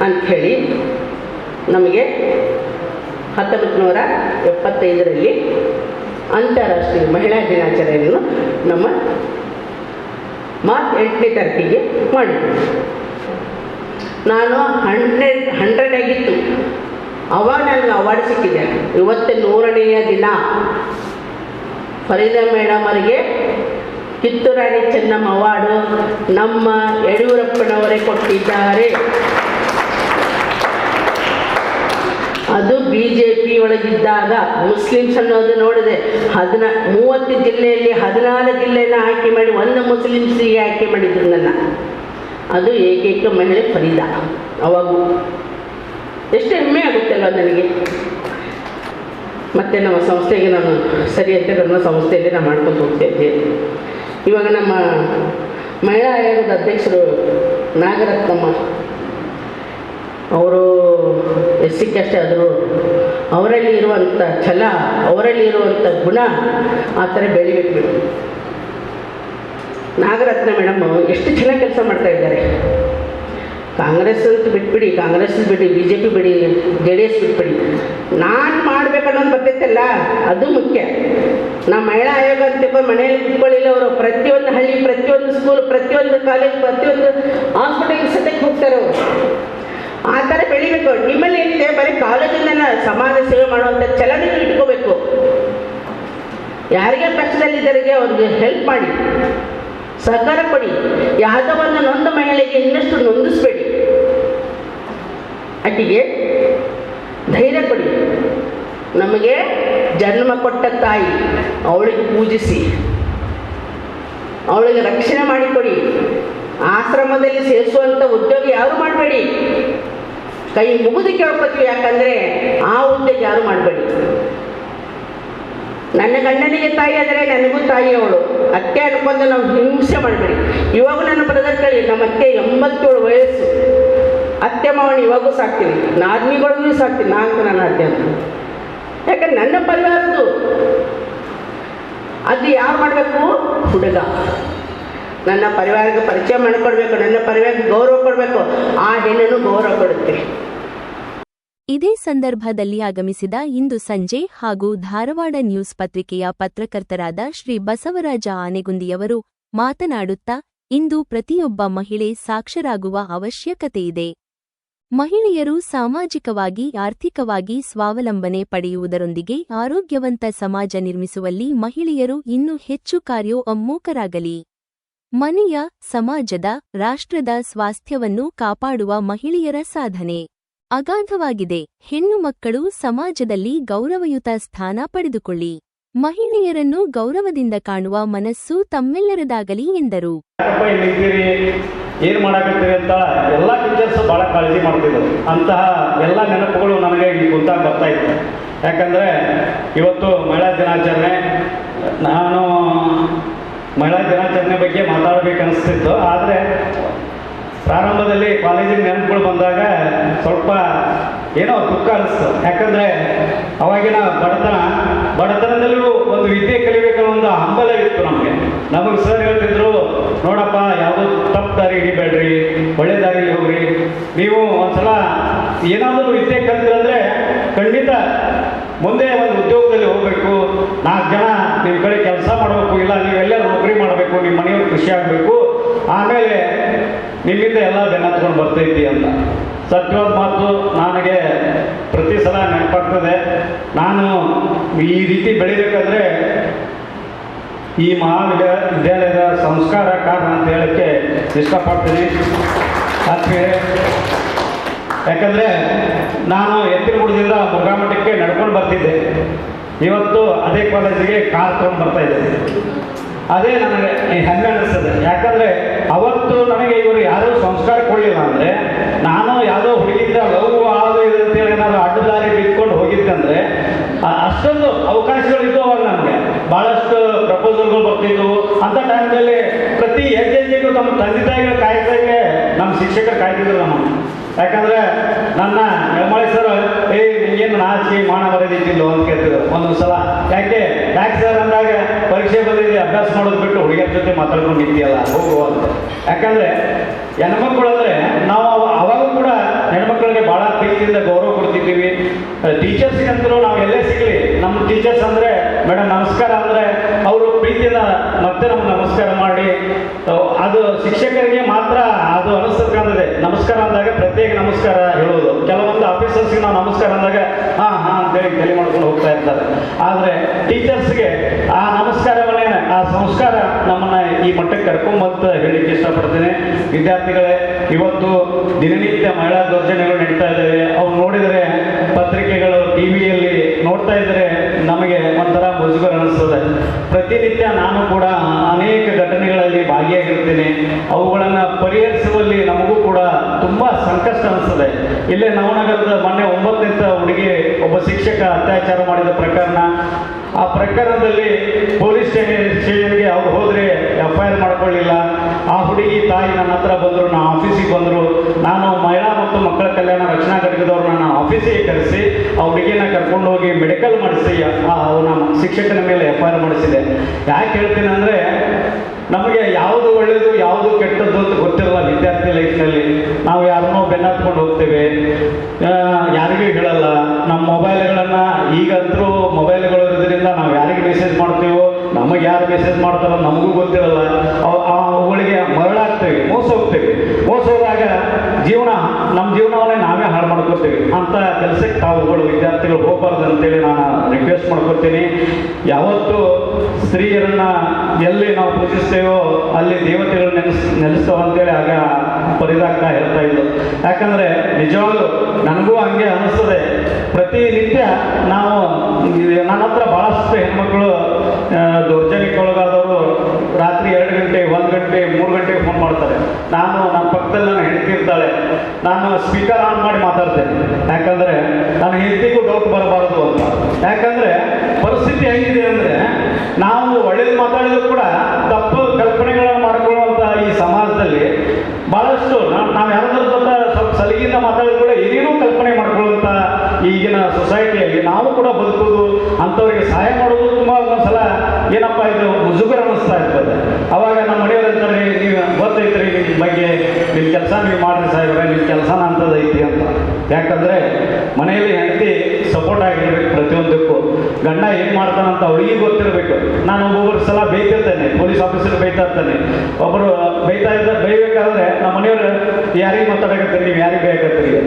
ಅಂಥೇಳಿ ನಮಗೆ ಹತ್ತೊಂಬತ್ತು ನೂರ ಎಪ್ಪತ್ತೈದರಲ್ಲಿ ಅಂತಾರಾಷ್ಟ್ರೀಯ ಮಹಿಳಾ ದಿನಾಚರಣೆಯನ್ನು ನಮ್ಮ ಮಾರ್ಚ್ ಎಂಟನೇ ತಾರೀಕಿಗೆ ಮಾಡಿದ್ವಿ ನಾನು ಹಂಡ್ರೆಡ್ ಹಂಡ್ರೆಡ್ ಆಗಿತ್ತು. ಅವಾಗ ನನಗೆ ಅವಾರ್ಡ್ ಸಿಕ್ಕಿದೆ. ಇವತ್ತು ನೂರನೆಯ ದಿನ. ಫರೀದಾ ಮೇಡಮ್ ಅವರಿಗೆ ಕಿತ್ತೂರಾಣಿ ಚೆನ್ನಮ್ಮ ಅವಾರ್ಡು ನಮ್ಮ ಯಡಿಯೂರಪ್ಪನವರೇ ಕೊಟ್ಟಿದ್ದಾರೆ. ಅದು ಬಿ ಜೆ ಪಿ ಒಳಗಿದ್ದಾಗ, ಮುಸ್ಲಿಮ್ಸ್ ಅನ್ನೋದು ನೋಡಿದೆ. ಹದಿನ, ಮೂವತ್ತು ಜಿಲ್ಲೆಯಲ್ಲಿ ಹದಿನಾರು ಜಿಲ್ಲೆಯನ್ನು ಆಯ್ಕೆ ಮಾಡಿ, ಒಂದು ಮುಸ್ಲಿಮ್ಸಿಗೆ ಆಯ್ಕೆ ಮಾಡಿದ್ರು ನನ್ನ. ಅದು ಏಕೈಕ ಮಹಿಳೆ ಫರೀದಾ ಅವಾಗೂ ಎಷ್ಟು ಹೆಮ್ಮೆ ಆಗುತ್ತಲ್ಲ ನನಗೆ. ಮತ್ತು ನಮ್ಮ ಸಂಸ್ಥೆಗೆ ನಾನು ಸರಿ ಅಂತ ನಮ್ಮ ಸಂಸ್ಥೆಯಲ್ಲಿ ನಾನು ಮಾಡ್ಕೊಂಡು ಹೋಗ್ತಾ ಇದ್ದೆ. ಇವಾಗ ನಮ್ಮ ಮಹಿಳಾ ಆಯೋಗದ ಅಧ್ಯಕ್ಷರು ನಾಗರತ್ನಮ್ಮ ಅವರು ಎಸ್ ಸಿ ಆದರು. ಅವರಲ್ಲಿ ಇರುವಂಥ ಛಲ, ಅವರಲ್ಲಿ ಇರುವಂಥ ಗುಣ ಆ ಥರ ಬೆಳಿಬೇಕು ನಾಗರತ್ನ ಮೇಡಮ್ ಎಷ್ಟು ಚೆನ್ನಾಗಿ ಕೆಲಸ ಮಾಡ್ತಾ ಇದ್ದಾರೆ. ಕಾಂಗ್ರೆಸ್ ಅಂತ ಬಿಟ್ಬಿಡಿ, ಕಾಂಗ್ರೆಸ್ ಬಿಡಿ ಬಿ ಜೆ ಪಿ ಬಿಡಿ, ಜೆ ಡಿ ಎಸ್ ಬಿಟ್ಬಿಡಿ. ನಾನು ಮಾಡ್ಬೇಕನ್ನೋದು ಬರ್ತೈತಲ್ಲ ಅದು ಮುಖ್ಯ. ನಮ್ಮ ಮಹಿಳಾ ಆಯೋಗ ಅಂತ ಮನೆಯಲ್ಲಿ ಕುತ್ಕೊಳ್ಳಿಲ್ಲ ಅವರು. ಪ್ರತಿಯೊಂದು ಹಳ್ಳಿ, ಪ್ರತಿಯೊಂದು ಸ್ಕೂಲ್ ಪ್ರತಿಯೊಂದು ಕಾಲೇಜ್ ಪ್ರತಿಯೊಂದು ಹಾಸ್ಪಿಟಲ್ ಸತಕ್ಕೆ ಹೋಗ್ತಾರೆ ಅವರು. ಆ ಥರ ಬೆಳಿಬೇಕು. ನಿಮ್ಮಲ್ಲಿ ಏನಿದೆ? ಬರೀ ಕಾಲೇಜಿಂದ ಸಮಾಜ ಸೇವೆ ಮಾಡುವಂಥ ಚಲನೆ ನೀವು ಇಟ್ಕೋಬೇಕು. ಯಾರಿಗೆ ಕಷ್ಟದಲ್ಲಿದ್ದರಿಗೆ ಅವ್ರಿಗೆ ಹೆಲ್ಪ್ ಮಾಡಿ. ಸಹಕಾರ ಕೊಡಿ. ಒಂದು ನೊಂದ ಮಹಿಳೆಗೆ ಇನ್ನಷ್ಟು ನೊಂದಿಸ್ಬೇಡಿ. ಅಟ್ಟಿಗೆ ಧೈರ್ಯ ಕೊಡಿ. ನಮಗೆ ಜನ್ಮ ಕೊಟ್ಟ ತಾಯಿ ಅವಳಿಗೆ ಪೂಜಿಸಿ. ಅವಳಿಗೆ ರಕ್ಷಣೆ ಮಾಡಿಕೊಡಿ. ಆಶ್ರಮದಲ್ಲಿ ಸೇರಿಸುವಂಥ ಉದ್ಯೋಗ ಯಾರು ಮಾಡಬೇಡಿ? ಕೈ ಮುಗಿದು ಕೇಳ್ಕೊತೀವಿ ಯಾಕಂದರೆ ಆ ಉದ್ಯೋಗ ಯಾರು ಮಾಡಬೇಡಿ? ನನ್ನ ಗಂಡನಿಗೆ ತಾಯಿ ಆದರೆ ನನಗೂ ತಾಯಿ ಅವಳು. ಅತ್ತೆ ಅನ್ಕೊಂಡು ನಾವು ಹಿಂಸೆ ಮಾಡಬೇಡಿ. ಇವಾಗ ನನ್ನ ಬ್ರದರ್ ನಮ್ಮ ಅತ್ತೆ ಎಂಬತ್ತೇಳು ವಯಸ್ಸು. ಅತ್ತೆ ಮಾವನ ಇವಾಗೂ ಸಾಕ್ತೀನಿ. ನಾದ್ಮಿಗಳಿಗೂ ಸಾಕ್ತೀನಿ. ನಾಲ್ಕು ನನ್ನ ಅತ್ತೆ ಅಂತ. ಯಾಕಂದ್ರೆ ನನ್ನ ಪರಿವಾರದ್ದು ಅದು ಯಾರು ಮಾಡಬೇಕು? ಹುಡುಗ. ನನ್ನ ಪರಿವಾರಕ್ಕೆ ಪರಿಚಯ ಮಾಡಿಕೊಡ್ಬೇಕು, ನನ್ನ ಪರಿವಾರಕ್ಕೆ ಗೌರವ ಕೊಡಬೇಕು. ಆ ಹೆಣ್ಣನ್ನು ಗೌರವ ಕೊಡುತ್ತೆ. ಇದೇ ಸಂದರ್ಭದಲ್ಲಿ ಆಗಮಿಸಿದ ಇಂದು ಸಂಜೆ ಹಾಗೂ ಧಾರವಾಡ ನ್ಯೂಸ್ ಪತ್ರಿಕೆಯ ಪತ್ರಕರ್ತರಾದ ಶ್ರೀ ಬಸವರಾಜ ಆನೆಗುಂದಿಯವರು ಮಾತನಾಡುತ್ತಾ, ಇಂದು ಪ್ರತಿಯೊಬ್ಬ ಮಹಿಳೆ ಸಾಕ್ಷರಾಗುವ ಅವಶ್ಯಕತೆಯಿದೆ ಮಹಿಳೆಯರು ಸಾಮಾಜಿಕವಾಗಿ, ಆರ್ಥಿಕವಾಗಿ ಸ್ವಾವಲಂಬನೆ ಪಡೆಯುವುದರೊಂದಿಗೆ ಆರೋಗ್ಯವಂತ ಸಮಾಜ ನಿರ್ಮಿಸುವಲ್ಲಿ ಮಹಿಳೆಯರು ಇನ್ನೂ ಹೆಚ್ಚು ಕಾರ್ಯೋಮ್ಮುಖರಾಗಲಿ ಮನೆಯ, ಸಮಾಜದ, ರಾಷ್ಟ್ರದ ಸ್ವಾಸ್ಥ್ಯವನ್ನು ಕಾಪಾಡುವ ಮಹಿಳೆಯರ ಸಾಧನೆ. ಅಗಾಧವಾಗಿದೆ. ಹೆಣ್ಣು ಮಕ್ಕಳು ಸಮಾಜದಲ್ಲಿ ಗೌರವಯುತ ಸ್ಥಾನ ಪಡೆದುಕೊಳ್ಳಿ. ಮಹಿಳೆಯರನ್ನು ಗೌರವದಿಂದ ಕಾಣುವ ಮನಸ್ಸು ತಮ್ಮೆಲ್ಲರದಾಗಲಿ ಎಂದರು. ಏನ್ ಮಾಡಾಕತ್ತೀರಿ ಅಂತ ಎಲ್ಲ ಟೀಚರ್ಸ್ ಬಹಳ ಕಾಳಜಿ ಮಾಡ್ತಿದ್ರು ಅಂತಹ ಎಲ್ಲ ನೆನಪುಗಳು ನನಗೆ ಇಲ್ಲಿ ಗೊತ್ತಾಗ ಬರ್ತಾ ಇತ್ತು. ಯಾಕಂದ್ರೆ ಇವತ್ತು ಮಹಿಳಾ ದಿನಾಚರಣೆ, ನಾನು ಮಹಿಳಾ ದಿನಾಚರಣೆ ಬಗ್ಗೆ ಮಾತಾಡಬೇಕನ್ನಿಸ್ತಿತ್ತು. ಆದರೆ ಪ್ರಾರಂಭದಲ್ಲಿ ಕಾಲೇಜಿನ ನೆನಪುಗಳು ಬಂದಾಗ ಸ್ವಲ್ಪ ಏನೋ ದುಃಖ ಅನಿಸ್ತು. ಯಾಕಂದರೆ ಅವಾಗಿನ ಬಡತನ ಬಡತನದಲ್ಲೂ ಒಂದು ವಿದ್ಯೆ ಕಲಿಬೇಕನ್ನೋ ಒಂದು ಹಂಬಲವಿತ್ತು ನಮಗೆ. ನಮಗೆ ಸರ್ ಹೇಳ್ತಿದ್ರು, ನೋಡಪ್ಪ, ಯಾವುದೋ ತಪ್ಪು ದಾರಿ ಹಿಡಿಬೇಡ್ರಿ, ಒಳ್ಳೆ ದಾರಿ ಹೋಗ್ರಿ. ನೀವು ಒಂದ್ಸಲ ಏನಾದರೂ ವಿದ್ಯೆ ಕಲ್ತಿರಂದ್ರೆ ಖಂಡಿತ ಮುಂದೆ ಒಂದು ಉದ್ಯೋಗದಲ್ಲಿ ಹೋಗಬೇಕು. ನಾಲ್ಕು ಜನ ನಿಮ್ಮ ಕಡೆ ಕೆಲಸ ಮಾಡಬೇಕು, ಇಲ್ಲ ನೀವೆಲ್ಲರೂ ನೌಕರಿ ಮಾಡಬೇಕು ನಿಮ್ಮ ಮನೆಯವ್ರು ಖುಷಿ ಆಗಬೇಕು. ಆಮೇಲೆ ನಿಮ್ಮಿಂದ ಎಲ್ಲ ಬೆನ್ನತ್ಕೊಂಡು ಬರ್ತೈತಿ ಅಂತ. ಸತ್ಯವಾದ ಮಾತು ನನಗೆ ಪ್ರತಿ ಸಲ ನೆನಪಾಗ್ತದೆ. ನಾನು ಈ ರೀತಿ ಬೆಳಿಬೇಕಂದ್ರೆ ಈ ಮಹಾವಿದ್ಯಾ ವಿದ್ಯಾಲಯದ ಸಂಸ್ಕಾರ ಕಾರಣ ಅಂತ ಹೇಳೋಕ್ಕೆ ಇಷ್ಟಪಡ್ತೀನಿ. ಅದಕ್ಕೆ ಯಾಕಂದರೆ ನಾನು ಎತ್ತಿನಗುಡದಿಂದ ಮುರುಘಾಮಠಕ್ಕೆ ನಡ್ಕೊಂಡು ಬರ್ತಿದ್ದೆ. ಇವತ್ತು ಅದೇ ಕಾಲೇಜಿಗೆ ಕಾರ್ ತೊಗೊಂಡು ಬರ್ತಾ ಇದ್ದೆ ಅದೇ ನನಗೆ ಹೆಮ್ಮೆ ಅನಿಸ್ತದೆ. ಯಾಕಂದರೆ ಅವತ್ತು ನನಗೆ ಇವರು ಯಾರೂ ಸಂಸ್ಕಾರ ಕೊಡಲಿಲ್ಲ ಅಂದರೆ, ನಾನು ಯಾವುದೋ ಹುಡುಗಿದ್ದ ಲವ್ ಅದು ಇದು ಅಂತೇಳಿ ಏನಾದ್ರು ಅಡ್ಡದಾರಿ ಬಿಟ್ಕೊಂಡು ಹೋಗಿದ್ದಂದ್ರೆ ಆ- ಅಷ್ಟೊಂದು ಅವಕಾಶಗಳು ಅವಾಗ ನನಗೆ ಭಾಳಷ್ಟು ಪ್ರಪೋಸಲ್ಗಳು ಬರ್ತಿದ್ವು. ಅಂಥ ಟೈಮ್ನಲ್ಲಿ ಪ್ರತಿ ಹೆಜ್ಜೆಜ್ಜೆಗೂ ನಮ್ಮ ತಂದೆ ತಾಯಿಗಳು ಕಾಯ್ದಕ್ಕೆ ನಮ್ಮ ಶಿಕ್ಷಕರು ಕಾಯ್ತಿದ್ರು ನಮ್ಮನ್ನು. ಯಾಕಂದ್ರೆ ನನ್ನ ನಿರ್ಮಳಿ ಸರ್ ಏ ನಿಂಗೇನು ನಾಚಿಕೆ ಮಾನ ಬರೋದಿದ್ದಿಲ್ಲ ಅಂತ ಕೇಳ್ತಿದ್ರು. ಒಂದೊಂದು ಸಲ, ಯಾಕೆ? ಯಾಕೆ ಸರ್ ಅಂದಾಗ, ಪರೀಕ್ಷೆ ಬಂದಿದ್ದೆ ಅಭ್ಯಾಸ ಮಾಡೋದು ಬಿಟ್ಟು ಹುಡುಗಿಯರ ಜೊತೆ ಮಾತಾಡ್ಕೊಂಡು ನಿಂತಿಯಲ್ಲ ಹೋಗು ಅಂತ. ಯಾಕಂದ್ರೆ ಹೆಣ್ಮಕ್ಳು ಅಂದ್ರೆ ನಾವು ಅವ- ಅವಾಗ ಕೂಡ ಹೆಣ್ಮಕ್ಳಿಗೆ ಭಾಳ ಪ್ರೀತಿಯಿಂದ ಗೌರವ ಕೊಡ್ತಿದ್ದೀವಿ. ಟೀಚರ್ಸ್ಗಂತರೂ ನಾವು ಎಲ್ಲೇ ಸಿಗಲಿ ನಮ್ಮ ಟೀಚರ್ಸ್ ಅಂದ್ರೆ ಮೇಡಮ್ ನಮಸ್ಕಾರ ಅಂದ್ರೆ ಪ್ರೀತಿಯಿಂದ ಮತ್ತೆ ನಮ್ಗೆ ನಮಸ್ಕಾರ ಮಾಡಿ ಅದು ಶಿಕ್ಷಕರಿಗೆ ಮಾತ್ರ ಅದು ಅನಿಸ್ತಕ್ಕಂಥದ್ದೇ ನಮಸ್ಕಾರ ಅಂದಾಗ ಪ್ರತ್ಯೇಕ ನಮಸ್ಕಾರ ಹೇಳೋದು ಕೆಲವೊಂದು ಆಫೀಸರ್ಸ್ಗೆ ನಾವು ನಮಸ್ಕಾರ ಅಂದಾಗ, ಹಾ ಹಾ, ಅಂತೇಳಿ ತಲೆ ಮಾಡ್ಕೊಂಡು ಹೋಗ್ತಾ ಇರ್ತಾರೆ. ಆದರೆ ಟೀಚರ್ಸ್ಗೆ ಆ ನಮಸ್ಕಾರವನ್ನೇ ಆ ಸಂಸ್ಕಾರ ನಮ್ಮನ್ನ ಈ ಮಟ್ಟಕ್ಕೆ ಕರ್ಕೊಂಬಂತ ಹೇಳಿಕ್ಕೆ ಇಷ್ಟಪಡ್ತೇನೆ. ವಿದ್ಯಾರ್ಥಿಗಳೇ ಇವತ್ತು ದಿನನಿತ್ಯ ಮಹಿಳಾ ದೌರ್ಜನ್ಯಗಳು ನಡೀತಾ ಇದ್ದಾವೆ. ಅವ್ರು ನೋಡಿದರೆ ಪತ್ರಿಕೆಗಳು, ಟಿ ವಿಯಲ್ಲಿ ನೋಡ್ತಾ ಇದ್ದರೆ ನಮಗೆ ಒಂಥರ ಮುಜುಗರ ಅನಿಸ್ತದೆ. ಪ್ರತಿನಿತ್ಯ ನಾನು ಕೂಡ ಅನೇಕ ಘಟನೆಗಳಲ್ಲಿ ಭಾಗಿಯಾಗಿರ್ತೇನೆ. ಅವುಗಳನ್ನು ಪರಿಹರಿಸುವಲ್ಲಿ ನಮಗೂ ಕೂಡ ತುಂಬ ಸಂಕಷ್ಟ ಅನಿಸ್ತದೆ. ಇಲ್ಲೇ ನವನಗರದ ಮೊನ್ನೆ ಒಂಬತ್ತನೇ ಹುಡುಗಿ ಒಬ್ಬ ಶಿಕ್ಷಕ ಅತ್ಯಾಚಾರ ಮಾಡಿದ ಪ್ರಕರಣ. ಆ ಪ್ರಕರಣದಲ್ಲಿ ಪೊಲೀಸ್ ಸ್ಟೇಷನ್ಗೆ ಅವ್ರು ಹೋದರೆ ಎಫ್ ಐ ಆರ್ ಮಾಡ್ಕೊಳ್ಳಿಲ್ಲ. ಹುಡುಗಿ ತಾಯಿ ನನ್ನ ಹತ್ರ ಬಂದರು ನಾ ಆಫೀಸಿಗೆ ಬಂದರು. ನಾನು ಮಹಿಳಾ ಮತ್ತು ಮಕ್ಕಳ ಕಲ್ಯಾಣ ರಕ್ಷಣಾ ಘಟಕದವ್ರು ನನ್ನ ಆಫೀಸಿಗೆ ಕರೆಸಿ, ಆ ಹುಡುಗಿನ ಕರ್ಕೊಂಡು ಹೋಗಿ ಮೆಡಿಕಲ್ ಮಾಡಿಸಿ ಅವನ ಶಿಕ್ಷಕನ ಮೇಲೆ ಎಫ್ ಆರ್ ಮಾಡಿಸಿದೆ. ಯಾಕೆ ಹೇಳ್ತೀನಿ ಅಂದರೆ, ನಮಗೆ ಯಾವುದು ಒಳ್ಳೆಯದು ಯಾವುದು ಕೆಟ್ಟದ್ದು ಅಂತ ಗೊತ್ತಿರಲ್ಲ ವಿದ್ಯಾರ್ಥಿ ಲೈಫ್ನಲ್ಲಿ ನಾವು ಯಾರನ್ನೋ ಬೆನ್ನತ್ಕೊಂಡು ಹೋಗ್ತೇವೆ. ಯಾರಿಗೂ ಹೇಳಲ್ಲ. ನಮ್ಮ ಮೊಬೈಲ್ಗಳನ್ನು ಈಗಂತರೂ ಮೊಬೈಲ್ಗಳು ಇರೋದ್ರಿಂದ ನಾವು ಯಾರಿಗೆ ಮೆಸೇಜ್ ಮಾಡ್ತೀವೋ ನಮಗೆ ಯಾರು ಮೆಸೇಜ್ ಮಾಡ್ತಾರೋ ನಮಗೂ ಗೊತ್ತಿರಲ್ಲ. ಅವುಗಳಿಗೆ ಮರಳಾಗ್ತೇವೆ ಮೋಸ ಹೋಗ್ತೇವೆ. ಮೋಸ ಹೋದಾಗ ಜೀವನ ನಮ್ಮ ಜೀವನವನ್ನೇ ನಾವೇ ಹಾಳು ಮಾಡ್ಕೊಳ್ತೇವೆ. ಅಂತ ಕೆಲಸಕ್ಕೆ ತಾವುಗಳು ವಿದ್ಯಾರ್ಥಿಗಳು ಹೋಗಬಾರ್ದು ಅಂತೇಳಿ ನಾನು ರಿಕ್ವೆಸ್ಟ್ ಮಾಡ್ಕೊತೀನಿ ಯಾವತ್ತು ಸ್ತ್ರೀಯರನ್ನ ಎಲ್ಲಿ ನಾವು ಪೂಜಿಸ್ತೇವೋ ಅಲ್ಲಿ ದೇವತೆಗಳು ನೆಲೆಸ್ ನೆಲೆಸ್ತಾವ ಅಂತೇಳಿ ಆಗ ಪರಿದಾಕ ಹೇಳ್ತಾ ಇದ್ದು ಯಾಕಂದ್ರೆ ನಿಜವಾಗ್ಲೂ ನನಗೂ ಹಂಗೆ ಅನಿಸ್ತದೆ. ಪ್ರತಿನಿತ್ಯ ನಾವು ನನ್ನ ಹತ್ರ ಭಾಳಷ್ಟು ಹೆಣ್ಮಕ್ಳು ದೌರ್ಜನ್ಯಕ್ಕೊಳಗಾದವರು ರಾತ್ರಿ ಎರಡು ಗಂಟೆ, ಒಂದು ಗಂಟೆ, ಮೂರು ಗಂಟೆಗೆ ಫೋನ್ ಮಾಡ್ತಾರೆ. ನಾನು ನನ್ನ ಪಕ್ಕದಲ್ಲಿ ನನ್ನ ಹೆಂಡತಿ ಇರ್ತಾಳೆ. ನಾನು ಸ್ಪೀಕರ್ ಆನ್ ಮಾಡಿ ಮಾತಾಡ್ತೇನೆ. ಯಾಕಂದರೆ ನನ್ನ ಹೆಂಡತಿಗೂ ಡೌಟ್ ಬರಬಾರದು ಅಂತ. ಯಾಕಂದರೆ ಪರಿಸ್ಥಿತಿ ಹೆಂಗಿದೆ ಅಂದರೆ ನಾವು ಒಳ್ಳೇದು ಮಾತಾಡಿದ್ರು ಕೂಡ ತಪ್ಪು ಕಲ್ಪನೆಗಳನ್ನು ಮಾಡ್ಕೊಳ್ಳುವಂತ ಈ ಸಮಾಜದಲ್ಲಿ ಭಾಳಷ್ಟು ನಾವು ಯಾರಾದ್ರೂ ಸ್ವಲ್ಪ ಸಲಿಗೆಯಿಂದ ಮಾತಾಡಿದ್ರು ಕೂಡ ಏನೇನೂ ಕಲ್ಪನೆ ಮಾಡ್ಕೊಳ್ಳುವಂತ ಈಗಿನ ಸೊಸೈಟಿಯಲ್ಲಿ ನಾವು ಕೂಡ ಬದುಕೋದು ಅಂಥವ್ರಿಗೆ ಸಹಾಯ ಮಾಡೋದು ತುಂಬ ಒಂದೊಂದ್ಸಲ ಏನಪ್ಪ ಇದು ಮುಜುಗರ ಅನ್ನಿಸ್ತಾ ಇರ್ತದೆ. ಅವಾಗ ನಮ್ಮ ಮನೆಯವ್ರು ಅಂತಾರೆ, ನೀವು ಗೊತ್ತೈತ್ರಿ ನಿಮ್ಮ ಬಗ್ಗೆ ನಿಮ್ಮ ಕೆಲಸ ನೀವು ಮಾಡ್ರಿ ಸಾಹೇಬ್ರೆ ನಿಮ್ಮ ಕೆಲಸನ ಅಂತದೈತಿ ಅಂತ. ಯಾಕಂದ್ರೆ ಮನೆಯಲ್ಲಿ ಹೆಂಡತಿ ಸಪೋರ್ಟ್ ಆಗಿರ್ಬೇಕು ಪ್ರತಿಯೊಂದಕ್ಕೂ. ಗಂಡ ಏನು ಮಾಡ್ತಾನಂತ ಅವಳಿಗೆ ಗೊತ್ತಿರಬೇಕು. ನಾನು ಒಬ್ಬೊಬ್ಬರು ಸಲ ಬೈತಿರ್ತೇನೆ ಪೊಲೀಸ್ ಆಫೀಸರ್ ಬೈತಾ ಇರ್ತಾನೆ ಒಬ್ಬರು ಬೈತಾ ಇದ್ದ ಬೈಬೇಕಾದ್ರೆ ನಮ್ಮ ಮನೆಯವರು, ಯಾರಿಗೆ ಮಾತಾಡಕತ್ತೀರಿ, ನೀವು ಯಾರಿಗೆ ಬೇಕಾಗ್ತೀರಿ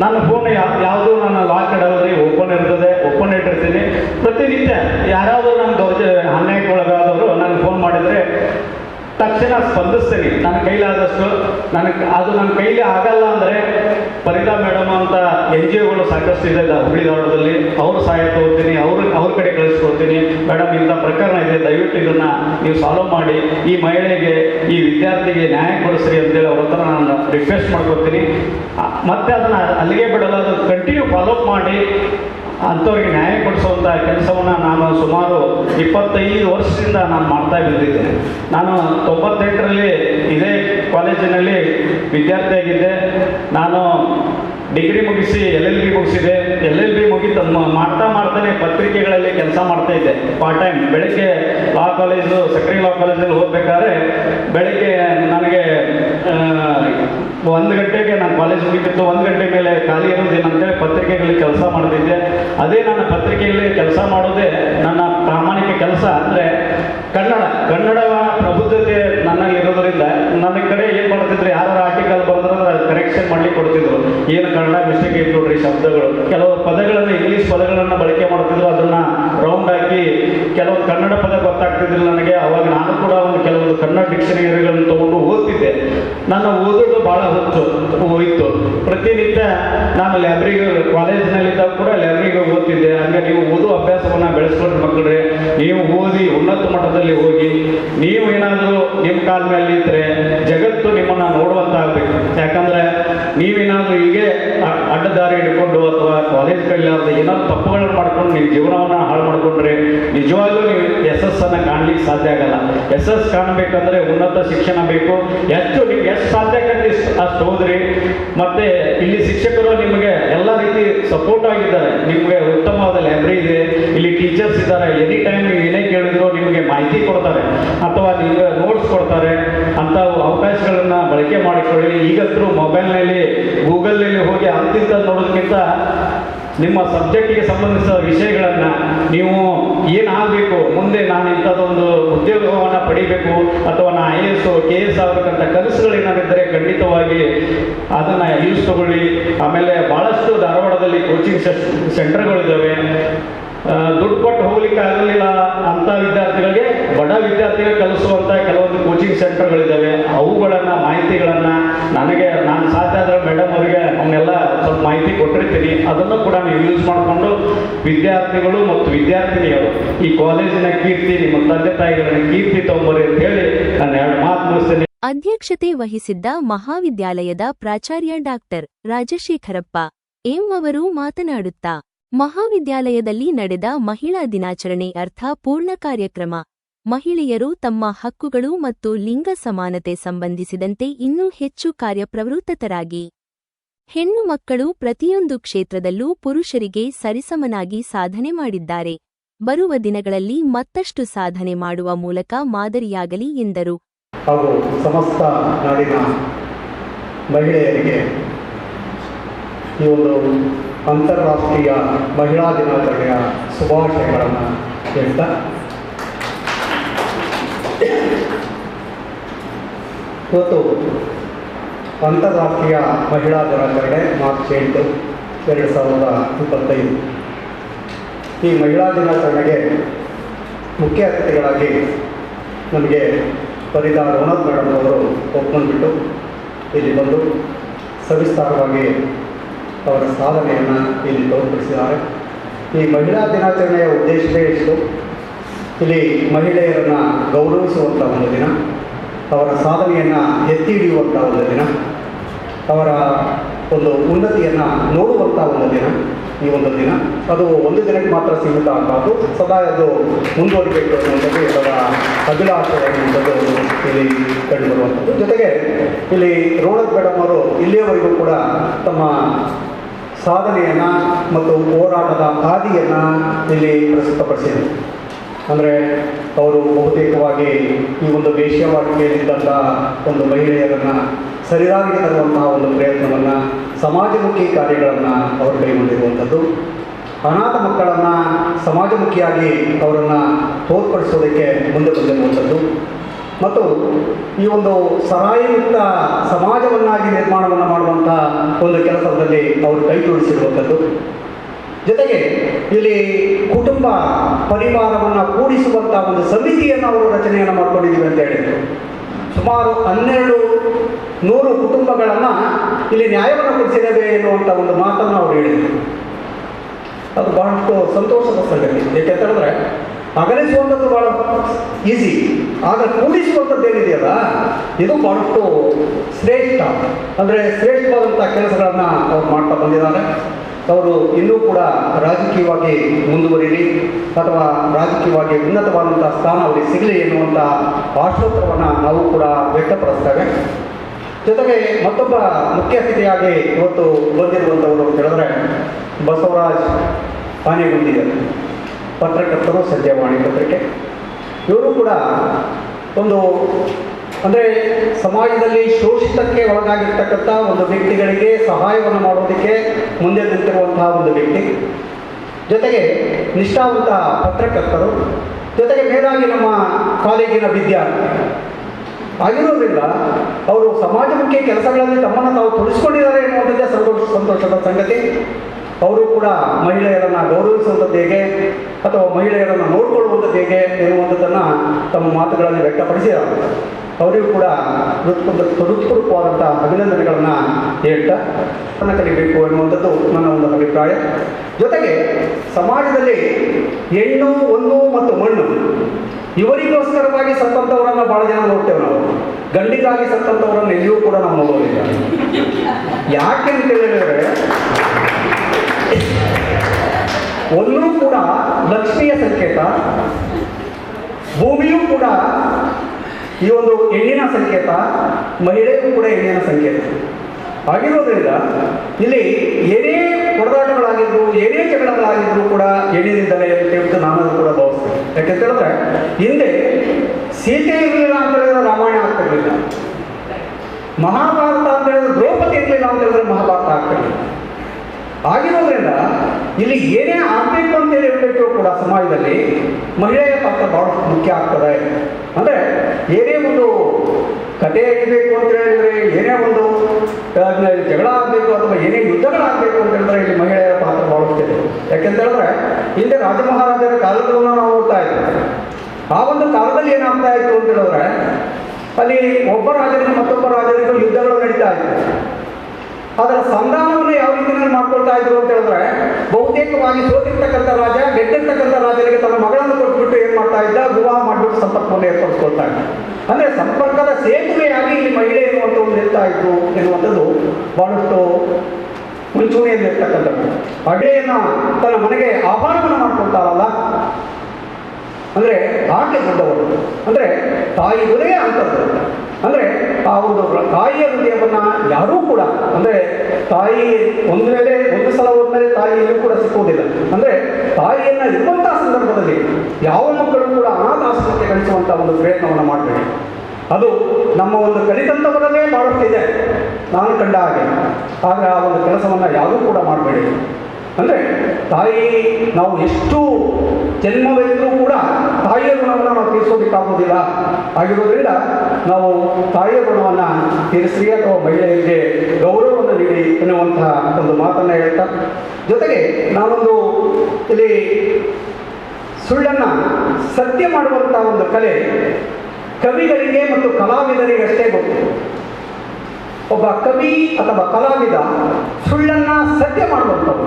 ನನ್ನ ಫೋನ್ ಯಾವುದು ನನ್ನ ಲಾಕ್ ಇಡೋದ್ರಿ ಓಪನ್ ಇರ್ತದೆ ಓಪನ್ ಇಟ್ಟಿರ್ತೀನಿ. ಪ್ರತಿನಿತ್ಯ ಯಾರಾದರೂ ನನ್ನ ದೌರ್ಜ ಅನ್ಯಾಯಕ್ಕೆ ಒಳಗಾದವರು ನನಗೆ ಫೋನ್ ಮಾಡಿದರೆ ತಕ್ಷಣ ಸ್ಪಂದಿಸ್ತೀನಿ. ನನ್ನ ಕೈಲಾದಷ್ಟು ನನಗೆ ಅದು ನನ್ನ ಕೈಲಿ ಆಗಲ್ಲ ಅಂದರೆ ಪರಿತಾ ಮೇಡಮ್ ಅಂತ ಎನ್ ಜಿ ಒಗಳು ಸಾಕಷ್ಟು ಇದೆ ಹುಬ್ಬಳ್ಳಿ ಧಾರವಾಡದಲ್ಲಿ. ಅವ್ರ ಸಹಾಯ ತಗೋತೀನಿ, ಅವ್ರ ಅವ್ರ ಕಡೆ ಕಳಿಸ್ಕೊಡ್ತೀನಿ. ಮೇಡಮ್, ಇಂಥ ಪ್ರಕರಣ ಇದೆ, ದಯವಿಟ್ಟು ಇದನ್ನ ನೀವು ಸಾಲ್ವ್ ಮಾಡಿ. ಈ ಮಹಿಳೆಗೆ, ಈ ವಿದ್ಯಾರ್ಥಿಗೆ ನ್ಯಾಯ ಕೊಡಿಸ್ರಿ ಅಂತೇಳಿ ಅವ್ರ ಹತ್ರ ನಾನು ರಿಕ್ವೆಸ್ಟ್ ಮಾಡ್ಕೊತೀನಿ ಮತ್ತೆ ಅದನ್ನ ಅಲ್ಲಿಗೆ ಬಿಡಲ್ಲ ಅದನ್ನು ಕಂಟಿನ್ಯೂ ಫಾಲೋಅಪ್ ಮಾಡಿ. ಅಂಥವ್ರಿಗೆ ನ್ಯಾಯ ಕೊಡಿಸುವಂಥ ಕೆಲಸವನ್ನು ನಾನು ಸುಮಾರು ಇಪ್ಪತ್ತೈದು ವರ್ಷದಿಂದ ನಾನು ಮಾಡ್ತಾ ಬಂದಿದ್ದೇನೆ ನಾನು ತೊಂಬತ್ತೆಂಟರಲ್ಲಿ ಇದೇ ಕಾಲೇಜಿನಲ್ಲಿ ವಿದ್ಯಾರ್ಥಿಯಾಗಿದ್ದೆ. ನಾನು ಡಿಗ್ರಿ ಮುಗಿಸಿ ಎಲ್ ಎಲ್ ಬಿ ಮುಗಿಸಿದೆ. ಬಿ ಮಾಡ್ತಾ ಮಾಡ್ತಾನೆ ಪತ್ರಿಕೆಗಳಲ್ಲಿ ಕೆಲಸ ಮಾಡ್ತಾ ಇದ್ದೆ. ಪಾರ್ಟ್ ಟೈಮ್ ಬೆಳಗ್ಗೆ ಲಾ ಕಾಲೇಜು ಸಕ್ರಿ ಲಾ ಕಾಲೇಜಲ್ಲಿ ಹೋಗ್ಬೇಕಾದ್ರೆ ಬೆಳಗ್ಗೆ ನನಗೆ ಒಂದು ಗಂಟೆಗೆ ನಾನು ಕಾಲೇಜ್ ಮುಗಿತಿತ್ತು. ಒಂದು ಗಂಟೆ ಮೇಲೆ ಖಾಲಿ ಅಂತೇಳಿ ಪತ್ರಿಕೆಗಳಲ್ಲಿ ಕೆಲಸ ಮಾಡ್ತಿದ್ದೆ. ಅದೇ ನನ್ನ ಪತ್ರಿಕೆಯಲ್ಲಿ ಕೆಲಸ ಮಾಡೋದೇ ನನ್ನ ಪ್ರಾಮಾಣಿಕ ಕೆಲಸ ಅಂದರೆ ಕನ್ನಡ. ಕನ್ನಡ ಪ್ರಬುದ್ಧತೆ ನನ್ನಲ್ಲಿ ಇರೋದರಿಂದ ನನ್ನ ಕಡೆ ಏನು ಮಾಡ್ತಿದ್ರು ಯಾರು ಆರ್ಟಿಕಲ್ ಬರೆದ್ರೆ ಕರೆಕ್ಷನ್ ಮಾಡಿ ಕೊಡ್ತಿದ್ರು. ಏನು ಕನ್ನಡ ಮಿಸ್ಟೇಕ್ ಇತ್ತು ನೋಡ್ರಿ ಶಬ್ದಗಳು. ಕೆಲವು ಪದಗಳನ್ನು ಇಂಗ್ಲಿಷ್ ಪದಗಳನ್ನು ಬಳಕೆ ಮಾಡ್ತಿದ್ರು ಅದನ್ನು ರೌಂಡ್ ಹಾಕಿ ಕೆಲವು ಕನ್ನಡ ಪದ ಗೊತ್ತಾಗ್ತಿದ್ರು ನನಗೆ. ಅವಾಗ ನಾನು ಕೂಡ ಒಂದು ಕೆಲವೊಂದು ಕನ್ನಡ ಡಿಕ್ಷನರಿಗಳನ್ನು ತಗೊಂಡು ಓದ್ತಿದ್ದೆ. ನನ್ನ ಓದೋದು ಭಾಳ ಹೊತ್ತು ಹೋಯಿತು. ಪ್ರತಿನಿತ್ಯ ನಾನು ಲೈಬ್ರರಿಗೆ ಕಾಲೇಜಿನಲ್ಲಿದ್ದಾಗ ಕೂಡ ಲೈಬ್ರರಿಗೆ ಓದ್ತಿದ್ದೆ ಹಂಗೆ ನೀವು ಓದೋ ಅಭ್ಯಾಸವನ್ನು ಬೆಳೆಸ್ಕೊಂಡ್ರೆ ಮಕ್ಕಳ್ರೆ ನೀವು ಓದಿ ಉನ್ನತ ಮಟ್ಟದಲ್ಲಿ ಹೋಗಿ, ನೀವು ಏನಾದರೂ ನಿಮ್ಮ ಕಾಲ ಮೇಲೆ ಇದ್ದರೆ ಜಗತ್ತು ನಿಮ್ಮನ್ನು ನೋಡುವಂತಾಗಬೇಕು. ಯಾಕಂದ್ರೆ ನೀವೇನಾದರೂ ಹೀಗೆ ಅಡ್ಡದಾರಿ ಹಿಡ್ಕೊಂಡು ಅಥವಾ ಕಾಲೇಜ್ ಕೈಲಾರ್ದ ಏನಾದ್ರು ತಪ್ಪುಗಳನ್ನು ಮಾಡ್ಕೊಂಡು ನಿಮ್ಮ ಜೀವನವನ್ನು ಹಾಳು ಮಾಡ್ಕೊಂಡ್ರೆ ನಿಜವಾಗ್ಲೂ ನೀವು ಯಶಸ್ಸನ್ನು ಕಾಣಲಿಕ್ಕೆ ಸಾಧ್ಯ ಆಗಲ್ಲ. ಯಶಸ್ಸು ಕಾಣಬೇಕಂದ್ರೆ ಉನ್ನತ ಶಿಕ್ಷಣ ಬೇಕು. ಎಷ್ಟು ನಿಮ್ಗೆ ಎಷ್ಟು ಸಾಧ್ಯ ಆಗತ್ತೆ ಅಷ್ಟು ಹೋದ್ರಿ ಮತ್ತೆ ಇಲ್ಲಿ ಶಿಕ್ಷಕರು ನಿಮಗೆ ಎಲ್ಲ ರೀತಿ ಸಪೋರ್ಟ್ ಆಗಿದ್ದಾರೆ. ನಿಮಗೆ ಉತ್ತಮವಾದ ಲೈಬ್ರರಿ ಇದೆ. ಇಲ್ಲಿ ಟೀಚರ್ಸ್ ಇದ್ದಾರೆ. ಎನಿ ಟೈಮ್ ನೀವು ಏನೇ ಕೇಳಿದ್ರು ನಿಮಗೆ ಮಾಹಿತಿ ಕೊಡ್ತಾರೆ. ಅಥವಾ ನಿಮಗೆ ನೋಟ್ಸ್ ಕೊಡ್ತಾರೆ. ಅಂತ ಅವಕಾಶಗಳನ್ನ ಬಳಕೆ ಮಾಡಿಕೊಳ್ಳಿ. ಈಗಂತೂ ಮೊಬೈಲ್ನಲ್ಲಿ ಗೂಗಲ್ನಲ್ಲಿ ಹೋಗಿ ಅಂತಿಂತ ನೋಡೋದಕ್ಕಿಂತ ನಿಮ್ಮ ಸಬ್ಜೆಕ್ಟಿಗೆ ಸಂಬಂಧಿಸಿದ ವಿಷಯಗಳನ್ನು ನೀವು ಏನಾಗಬೇಕು? ಮುಂದೆ ನಾನು ಇಂಥದ್ದೊಂದು ಉದ್ಯೋಗವನ್ನು ಪಡಿಬೇಕು ಅಥವಾ ನಾನು ಐ ಎಸ್ ಕೆ ಎಸ್ ಆಗಬೇಕಂತ ಕನಸುಗಳು ಏನಾಗಿದ್ದರೆ ಖಂಡಿತವಾಗಿ ಅದನ್ನು ಯೂಸ್ ತಗೊಳ್ಳಿ. ಆಮೇಲೆ ಭಾಳಷ್ಟು ಧಾರವಾಡದಲ್ಲಿ ಕೋಚಿಂಗ್ ಸೆಂಟರ್ಗಳಿದ್ದಾವೆ ದುಡ್ಡು ಕೊಟ್ಟು ಹೋಗ್ಲಿಕ್ಕೆ ಆಗಲಿಲ್ಲ ಅಂತ ವಿದ್ಯಾರ್ಥಿಗಳಿಗೆ, ಬಡ ವಿದ್ಯಾರ್ಥಿಗಳು ಕಲಿಸುವಂಥ ಕೆಲವೊಂದು ಕೋಚಿಂಗ್ ಸೆಂಟರ್ಗಳಿದ್ದಾವೆ ಅವುಗಳನ್ನ, ಮಾಹಿತಿಗಳನ್ನ ನನಗೆ, ನಾನು ಸಾಧ್ಯ ಆದರೆ ಮೇಡಮ್ ಅವರಿಗೆ ಅವನ್ನೆಲ್ಲ ಸ್ವಲ್ಪ ಮಾಹಿತಿ ಕೊಟ್ಟಿರ್ತೀನಿ. ಅದನ್ನು ಕೂಡ ನೀವು ಯೂಸ್ ಮಾಡಿಕೊಂಡು ವಿದ್ಯಾರ್ಥಿಗಳು ಮತ್ತು ವಿದ್ಯಾರ್ಥಿನಿಯರು ಈ ಕಾಲೇಜಿನ ಕೀರ್ತಿ, ನಿಮ್ಮ ತಂದೆ ತಾಯಿಗಳನ್ನ ಕೀರ್ತಿ ತಗೊಂಬರಿ ಅಂತ ಹೇಳಿ ನಾನು ಎರಡು ಮಾತು ಮುಗಿಸ್ತೇನೆ. ಅಧ್ಯಕ್ಷತೆ ವಹಿಸಿದ್ದ ಮಹಾವಿದ್ಯಾಲಯದ ಪ್ರಾಚಾರ್ಯ ಡಾಕ್ಟರ್ ರಾಜಶೇಖರಪ್ಪ, ಎಂ ಅವರು ಮಾತನಾಡುತ್ತಾ ಮಹಾವಿದ್ಯಾಲಯದಲ್ಲಿ ನಡೆದ ಮಹಿಳಾ ದಿನಾಚರಣೆ ಅರ್ಥ ಪೂರ್ಣ ಕಾರ್ಯಕ್ರಮ. ಮಹಿಳೆಯರು ತಮ್ಮ ಹಕ್ಕುಗಳು ಮತ್ತು ಲಿಂಗ ಸಮಾನತೆ ಸಂಬಂಧಿಸಿದಂತೆ ಇನ್ನೂ ಹೆಚ್ಚು ಕಾರ್ಯಪ್ರವೃತ್ತರಾಗಿ ಹೆಣ್ಣು ಮಕ್ಕಳು ಪ್ರತಿಯೊಂದು ಕ್ಷೇತ್ರದಲ್ಲೂ ಪುರುಷರಿಗೆ ಸರಿಸಮನಾಗಿ ಸಾಧನೆ ಮಾಡಿದ್ದಾರೆ. ಬರುವ ದಿನಗಳಲ್ಲಿ ಮತ್ತಷ್ಟು ಸಾಧನೆ ಮಾಡುವ ಮೂಲಕ ಮಾದರಿಯಾಗಲಿ ಎಂದರು. ಸಮಸ್ತ ನಾಡಿನ ಮಹಿಳೆಯರಿಗೆ ಈ ಒಂದು ಅಂತಾರಾಷ್ಟ್ರೀಯ ಮಹಿಳಾ ದಿನಾಚರಣೆಯ ಶುಭಾಶಯಗಳನ್ನು ಹೇಳ್ತಾ. ಇವತ್ತು ಅಂತಾರಾಷ್ಟ್ರೀಯ ಮಹಿಳಾ ದಿನಾಚರಣೆ ಮಾರ್ಚ್ ಎಂಟು, ಎರಡು ಸಾವಿರದ ಇಪ್ಪತ್ತೈದು. ಈ ಮಹಿಳಾ ದಿನಾಚರಣೆಗೆ ಮುಖ್ಯ ಅತಿಥಿಗಳಾಗಿ ನಮಗೆ ಪರಿದ ರೋಣತ್ ಮೇಡಮ್ ಅವರು ಒಪ್ಕೊಂಡ್ಬಿಟ್ಟು ಇಲ್ಲಿ ಬಂದು ಸವಿಸ್ತಾರವಾಗಿ ಅವರ ಸಾಧನೆಯನ್ನು ಇಲ್ಲಿ ತೋರ್ಪಡಿಸಿದ್ದಾರೆ. ಈ ಮಹಿಳಾ ದಿನಾಚರಣೆಯ ಉದ್ದೇಶವೇ ಇಷ್ಟು. ಇಲ್ಲಿ ಮಹಿಳೆಯರನ್ನು ಗೌರವಿಸುವಂಥ ಒಂದು ದಿನ. ಅವರ ಸಾಧನೆಯನ್ನು ಎತ್ತಿ ಹಿಡಿಯುವಂಥ ಒಂದು ದಿನ. ಅವರ ಒಂದು ಉನ್ನತಿಯನ್ನು ನೋಡುವಂಥ ಒಂದು ದಿನ. ಈ ಒಂದು ದಿನ. ಅದು ಒಂದು ದಿನಕ್ಕೆ ಮಾತ್ರ ಸೀಮಿತ ಆಗಬಾರ್ದು ಸದಾ ಅದು ಮುಂದುವರಿಬೇಕು ಅನ್ನುವಂಥದ್ದು ಇವರ ಅಭಿಲಾಷೆ ಅನ್ನುವಂಥದ್ದು ಇಲ್ಲಿ ಕಂಡುಬರುವಂಥದ್ದು. ಜೊತೆಗೆ ಇಲ್ಲಿ ರೋಣತ್ ಮೇಡಮ್ ಅವರು ಇಲ್ಲಿಯವರೆಗೂ ಕೂಡ ತಮ್ಮ ಸಾಧನೆಯನ್ನು ಮತ್ತು ಹೋರಾಟದ ಹಾದಿಯನ್ನು ಇಲ್ಲಿ ಪ್ರಸ್ತುತಪಡಿಸಿದರು. ಅಂದರೆ ಅವರು ಬಹುತೇಕವಾಗಿ ಈ ಒಂದು ವೇಶ್ಯವಾಟಿಕೆಯಲ್ಲಿದ್ದಂಥ ಒಂದು ಮಹಿಳೆಯರನ್ನು ಸರಿಯಾಗಿ ತರುವಂತಹ ಒಂದು ಪ್ರಯತ್ನವನ್ನು ಸಮಾಜಮುಖಿ ಕಾರ್ಯಗಳನ್ನು ಅವರು ಕೈಗೊಂಡಿರುವಂಥದ್ದು. ಅನಾಥ ಮಕ್ಕಳನ್ನು ಸಮಾಜಮುಖಿಯಾಗಿ ಅವರನ್ನು ತೋರ್ಪಡಿಸೋದಕ್ಕೆ ಮುಂದೆ ಬಂದಿರುವಂಥದ್ದು. ಮತ್ತು ಈ ಒಂದು ಸರಾಯಿಯುಕ್ತ ಸಮಾಜವನ್ನಾಗಿ ನಿರ್ಮಾಣವನ್ನು ಮಾಡುವಂಥ ಒಂದು ಕೆಲಸದಲ್ಲಿ ಅವರು ಕೈ ಜೋಡಿಸಿರುವಂಥದ್ದು. ಜೊತೆಗೆ ಇಲ್ಲಿ ಕುಟುಂಬ ಪರಿವಾರವನ್ನು ಕೂಡಿಸುವಂಥ ಒಂದು ಸಮಿತಿಯನ್ನು ಅವರು ರಚನೆಯನ್ನು ಮಾಡ್ಕೊಂಡಿದ್ದೀವಿ ಅಂತ ಹೇಳಿದರು. ಸುಮಾರು ಹನ್ನೆರಡು ನೂರು ಕುಟುಂಬಗಳನ್ನು ಇಲ್ಲಿ ನ್ಯಾಯವನ್ನು ಕೊಡಿಸಿದ್ದೇವೆ ಎನ್ನುವಂಥ ಒಂದು ಮಾತನ್ನು ಅವರು ಹೇಳಿದರು. ಅದು ಬಹಳಷ್ಟು ಸಂತೋಷದ ಸಂಗತಿ. ಏಕೆಂತಂದರೆ ಅಗಲಿಸುವಂಥದ್ದು ಬಹಳ ಈಸಿ ಆದರೆ ಕೂಡಿಸುವಂಥದ್ದು ಏನಿದೆಯಲ್ಲ ಇದು ಬಹಳಷ್ಟು ಶ್ರೇಷ್ಠ, ಅಂದರೆ ಶ್ರೇಷ್ಠವಾದಂಥ ಕೆಲಸಗಳನ್ನು ಅವ್ರು ಮಾಡ್ತಾ ಬಂದಿದ್ದಾರೆ. ಅವರು ಇನ್ನೂ ಕೂಡ ರಾಜಕೀಯವಾಗಿ ಮುಂದುವರಿಲಿ, ಅಥವಾ ರಾಜಕೀಯವಾಗಿ ಉನ್ನತವಾದಂಥ ಸ್ಥಾನ ಅವರಿಗೆ ಸಿಗಲಿ ಎನ್ನುವಂಥ ಆಶೋತ್ತರವನ್ನು ನಾವು ಕೂಡ ವ್ಯಕ್ತಪಡಿಸ್ತೇವೆ. ಜೊತೆಗೆ ಮತ್ತೊಬ್ಬ ಮುಖ್ಯ ಅತಿಥಿಯಾಗಿ ಇವತ್ತು ಬಂದಿರುವಂಥವರು ಅಂತ ಹೇಳಿದ್ರೆ ಬಸವರಾಜ್ ಆನೆಗುಂದಿಗರು ಪತ್ರಕರ್ತರು ಸದ್ಯವಾಣಿ ಪತ್ರಿಕೆ ಇವರು ಕೂಡ ಒಂದು, ಅಂದರೆ ಸಮಾಜದಲ್ಲಿ ಶೋಷಿತಕ್ಕೆ ಒಳಗಾಗಿರ್ತಕ್ಕಂಥ ಒಂದು ವ್ಯಕ್ತಿಗಳಿಗೆ ಸಹಾಯವನ್ನು ಮಾಡೋದಕ್ಕೆ ಮುಂದೆ ನಿಂತಿರುವಂತಹ ಒಂದು ವ್ಯಕ್ತಿ. ಜೊತೆಗೆ ನಿಷ್ಠಾವಂತ ಪತ್ರಕರ್ತರು, ಜೊತೆಗೆ ಮೇಲಾಗಿ ನಮ್ಮ ಕಾಲೇಜಿನ ವಿದ್ಯಾರ್ಥಿ. ಆಗಿರೋದ್ರಿಂದ ಅವರು ಸಮಾಜಮುಖಿ ಕೆಲಸಗಳಲ್ಲಿ ತಮ್ಮನ್ನು ತಾವು ತೊಡಗಿಸ್ಕೊಂಡಿದ್ದಾರೆ ಎನ್ನುವಂಥದ್ದೇ ಸಂತೋಷ, ಸಂತೋಷದ ಸಂಗತಿ. ಅವರು ಕೂಡ ಮಹಿಳೆಯರನ್ನು ಗೌರವಿಸುವಂಥದ್ದು ಹೇಗೆ ಅಥವಾ ಮಹಿಳೆಯರನ್ನು ನೋಡಿಕೊಳ್ಳುವಂಥದ್ದು ಹೇಗೆ ಎನ್ನುವಂಥದ್ದನ್ನು ತಮ್ಮ ಮಾತುಗಳಲ್ಲಿ ವ್ಯಕ್ತಪಡಿಸಿದ್ದಾರೆ ಅವರಿಗೂ ಕೂಡ ಹೃತ್ಪೂರ್ವಕ ಹೃತ್ಪೂರ್ವಕವಾದಂಥ ಅಭಿನಂದನೆಗಳನ್ನು ಹೇಳ್ತಾ ತನ್ನ ಕಲಿಬೇಕು ಎನ್ನುವಂಥದ್ದು ನನ್ನ ಒಂದು ಅಭಿಪ್ರಾಯ. ಜೊತೆಗೆ ಸಮಾಜದಲ್ಲಿ ಹೆಣ್ಣು, ಒಂದು ಮತ್ತು ಮಣ್ಣು, ಇವರಿಗೋಸ್ಕರವಾಗಿ ಸತ್ತಂಥವರನ್ನು ಭಾಳ ಜನ ನೋಡ್ತೇವೆ ನಾವು. ಗಂಡಿಗಾಗಿ ಸತ್ತಂಥವರನ್ನು ಎಲ್ಲಿಯೂ ಕೂಡ ನಾವು ನೋಡೋದಿಲ್ಲ. ಯಾಕೆ ಅಂತ ಹೇಳಿದ್ರೆ ಒಂದೂ ಕೂಡ ಲಕ್ಷ್ಮಿಯ ಸಂಕೇತ, ಭೂಮಿಯೂ ಕೂಡ ಈ ಒಂದು ಹೆಣ್ಣಿನ ಸಂಕೇತ, ಮಹಿಳೆಯೂ ಕೂಡ ಹೆಣ್ಣಿನ ಸಂಕೇತ. ಆಗಿರೋದ್ರಿಂದ ಇಲ್ಲಿ ಏನೇ ಹೊಡೆದಾಟಗಳಾಗಿದ್ರು ಏನೇ ಜಗಳಗಳಾಗಿದ್ರು ಕೂಡ ಹೆಣ್ಣಿನಿಂದಲೇ ಅಂತ ನಾನು ಕೂಡ ಭಾವಿಸ್ತೇನೆ. ಯಾಕೆಂತ ಹೇಳಿದ್ರೆ, ಹಿಂದೆ ಸೀತೆ ಇರಲಿಲ್ಲ ಅಂತ ಹೇಳಿದ್ರೆ ರಾಮಾಯಣ ಆಗ್ತಿರ್ಲಿಲ್ಲ. ಮಹಾಭಾರತ ಅಂತ ಹೇಳಿದ್ರೆ ದ್ರೌಪದಿ ಇರಲಿಲ್ಲ ಅಂತ ಹೇಳಿದ್ರೆ ಮಹಾಭಾರತ ಆಗ್ತಿರ್ಲಿಲ್ಲ. ಆಗಿರೋದ್ರಿಂದ ಇಲ್ಲಿ ಏನೇ ಆಗಬೇಕು ಅಂತ ಹೇಳ್ಬಿಟ್ಟು ಕೂಡ ಸಮಾಜದಲ್ಲಿ ಮಹಿಳೆಯ ಪಾತ್ರ ಬಹಳ ಮುಖ್ಯ ಆಗ್ತದೆ. ಅಂದರೆ ಏನೇ ಒಂದು ಕತೆ ಇರಬೇಕು ಅಂತ ಹೇಳಿದ್ರೆ, ಏನೇ ಒಂದು ಜಗಳ ಆಗಬೇಕು ಅಥವಾ ಏನೇ ಯುದ್ಧಗಳಾಗಬೇಕು ಅಂತ ಹೇಳಿದ್ರೆ ಇಲ್ಲಿ ಮಹಿಳೆಯರ ಪಾತ್ರ ಮುಖ್ಯ. ಯಾಕೆಂತ ಹೇಳಿದ್ರೆ, ಹಿಂದೆ ರಾಜ ಮಹಾರಾಜರ ಕಾಲದಲ್ಲೂ ನಾವು ನೋಡ್ತಾ ಇದ್ದೀವಿ ಆ ಒಂದು ಕಾಲದಲ್ಲಿ ಏನಾಗ್ತಾ ಇತ್ತು ಅಂತ ಹೇಳಿದ್ರೆ, ಅಲ್ಲಿ ಒಬ್ಬ ರಾಜರಿಗೂ ಮತ್ತೊಬ್ಬ ರಾಜರಿಗೂ ಯುದ್ಧಗಳು ನಡೀತಾ ಇತ್ತು. ಅದರ ಸಂಧಾನವನ್ನು ಯಾವ ರೀತಿಯಲ್ಲಿ ಮಾಡ್ಕೊಳ್ತಾ ಇದ್ರು ಅಂತ ಹೇಳಿದ್ರೆ, ಬಹುತೇಕವಾಗಿ ಸೋತಿರ್ತಕ್ಕಂಥ ರಾಜ ಗೆದ್ದಿರ್ತಕ್ಕಂಥ ರಾಜನಿಗೆ ತನ್ನ ಮಗಳನ್ನು ಕೊಟ್ಬಿಟ್ಟು ಏನು ಮಾಡ್ತಾ ಇದ್ದ? ವಿವಾಹ ಮಾಡಿಬಿಟ್ಟು ಸಂಪರ್ಕವನ್ನು ಏರ್ಪಡಿಸ್ಕೊಳ್ತಾ ಇದ್ದ. ಅಂದ್ರೆ ಸಂಪರ್ಕದ ಸೇತುವೆಯಾಗಿ ಇಲ್ಲಿ ಮಹಿಳೆ ಎನ್ನುವಂಥ ಒಂದು ನಿಲ್ತಾ ಇದ್ರು ಎನ್ನುವಂಥದ್ದು ಬಹಳಷ್ಟು ಮುಂಚೂಣಿಯಲ್ಲಿ ಇರ್ತಕ್ಕಂಥದ್ದು ತನ್ನ ಮನೆಗೆ ಆಹ್ವಾನವನ್ನು ಮಾಡ್ಕೊಳ್ತಾರಲ್ಲ ಅಂದ್ರೆ ಹಾಗೆ ದೊಡ್ಡವರು ಅಂದ್ರೆ ತಾಯಿ ಹೃದಯ ಅಂತದ್ದು ಅಂದ್ರೆ ಆ ಒಂದು ತಾಯಿಯ ಹೃದಯವನ್ನ ಯಾರೂ ಕೂಡ, ಅಂದ್ರೆ ತಾಯಿ ಒಂದು ವೇಳೆ ಒಂದು ಸಲ ಹೋದ್ಮೇಲೆ ತಾಯಿಯೂ ಕೂಡ ಸಿಕ್ಕುವುದಿಲ್ಲ. ಅಂದ್ರೆ ತಾಯಿಯನ್ನ ಇರುವಂತಹ ಸಂದರ್ಭದಲ್ಲಿ ಯಾವ ಮಕ್ಕಳು ಕೂಡ ಅನಾಥಾಶ್ರಮಕ್ಕೆ ಕಳಿಸುವಂತ ಒಂದು ಪ್ರಯತ್ನವನ್ನು ಮಾಡಬೇಡಿ. ಅದು ನಮ್ಮ ಒಂದು ಕಲಿತಂತವರಲ್ಲೇ ಮಾಡುತ್ತಿದೆ ನಾನು ಕಂಡ ಹಾಗೆ. ಆಗ ಆ ಒಂದು ಕೆಲಸವನ್ನು ಯಾರೂ ಕೂಡ ಮಾಡಬೇಡಿ. ಅಂದರೆ ತಾಯಿ ನಾವು ಎಷ್ಟು ಜನ್ಮವೆಂದರೂ ಕೂಡ ತಾಯಿಯ ಋಣವನ್ನು ನಾವು ತೀರಿಸೋದಕ್ಕಾಗೋದಿಲ್ಲ ಆಗಿರೋದ್ರಿಂದ ನಾವು ತಾಯಿಯ ಋಣವನ್ನು ತೀರಿಸಿ ಅಥವಾ ಮಹಿಳೆಯರಿಗೆ ಗೌರವವನ್ನು ನೀಡಿ ಎನ್ನುವಂತಹ ಒಂದು ಮಾತನ್ನು ಹೇಳ್ತಾ. ಜೊತೆಗೆ ನಾವೊಂದು ಇಲ್ಲಿ ಸುಳ್ಳನ್ನು ಸತ್ಯ ಮಾಡುವಂಥ ಒಂದು ಕಲೆ ಕವಿಗಳಿಗೆ ಮತ್ತು ಕಲಾವಿದರಿಗೆ ಅಷ್ಟೇ ಗೊತ್ತು. ಒಬ್ಬ ಕವಿ ಅಥವಾ ಕಲಾವಿದ ಸುಳ್ಳನ್ನ ಸತ್ಯ ಮಾಡುವಂಥವ್ರು.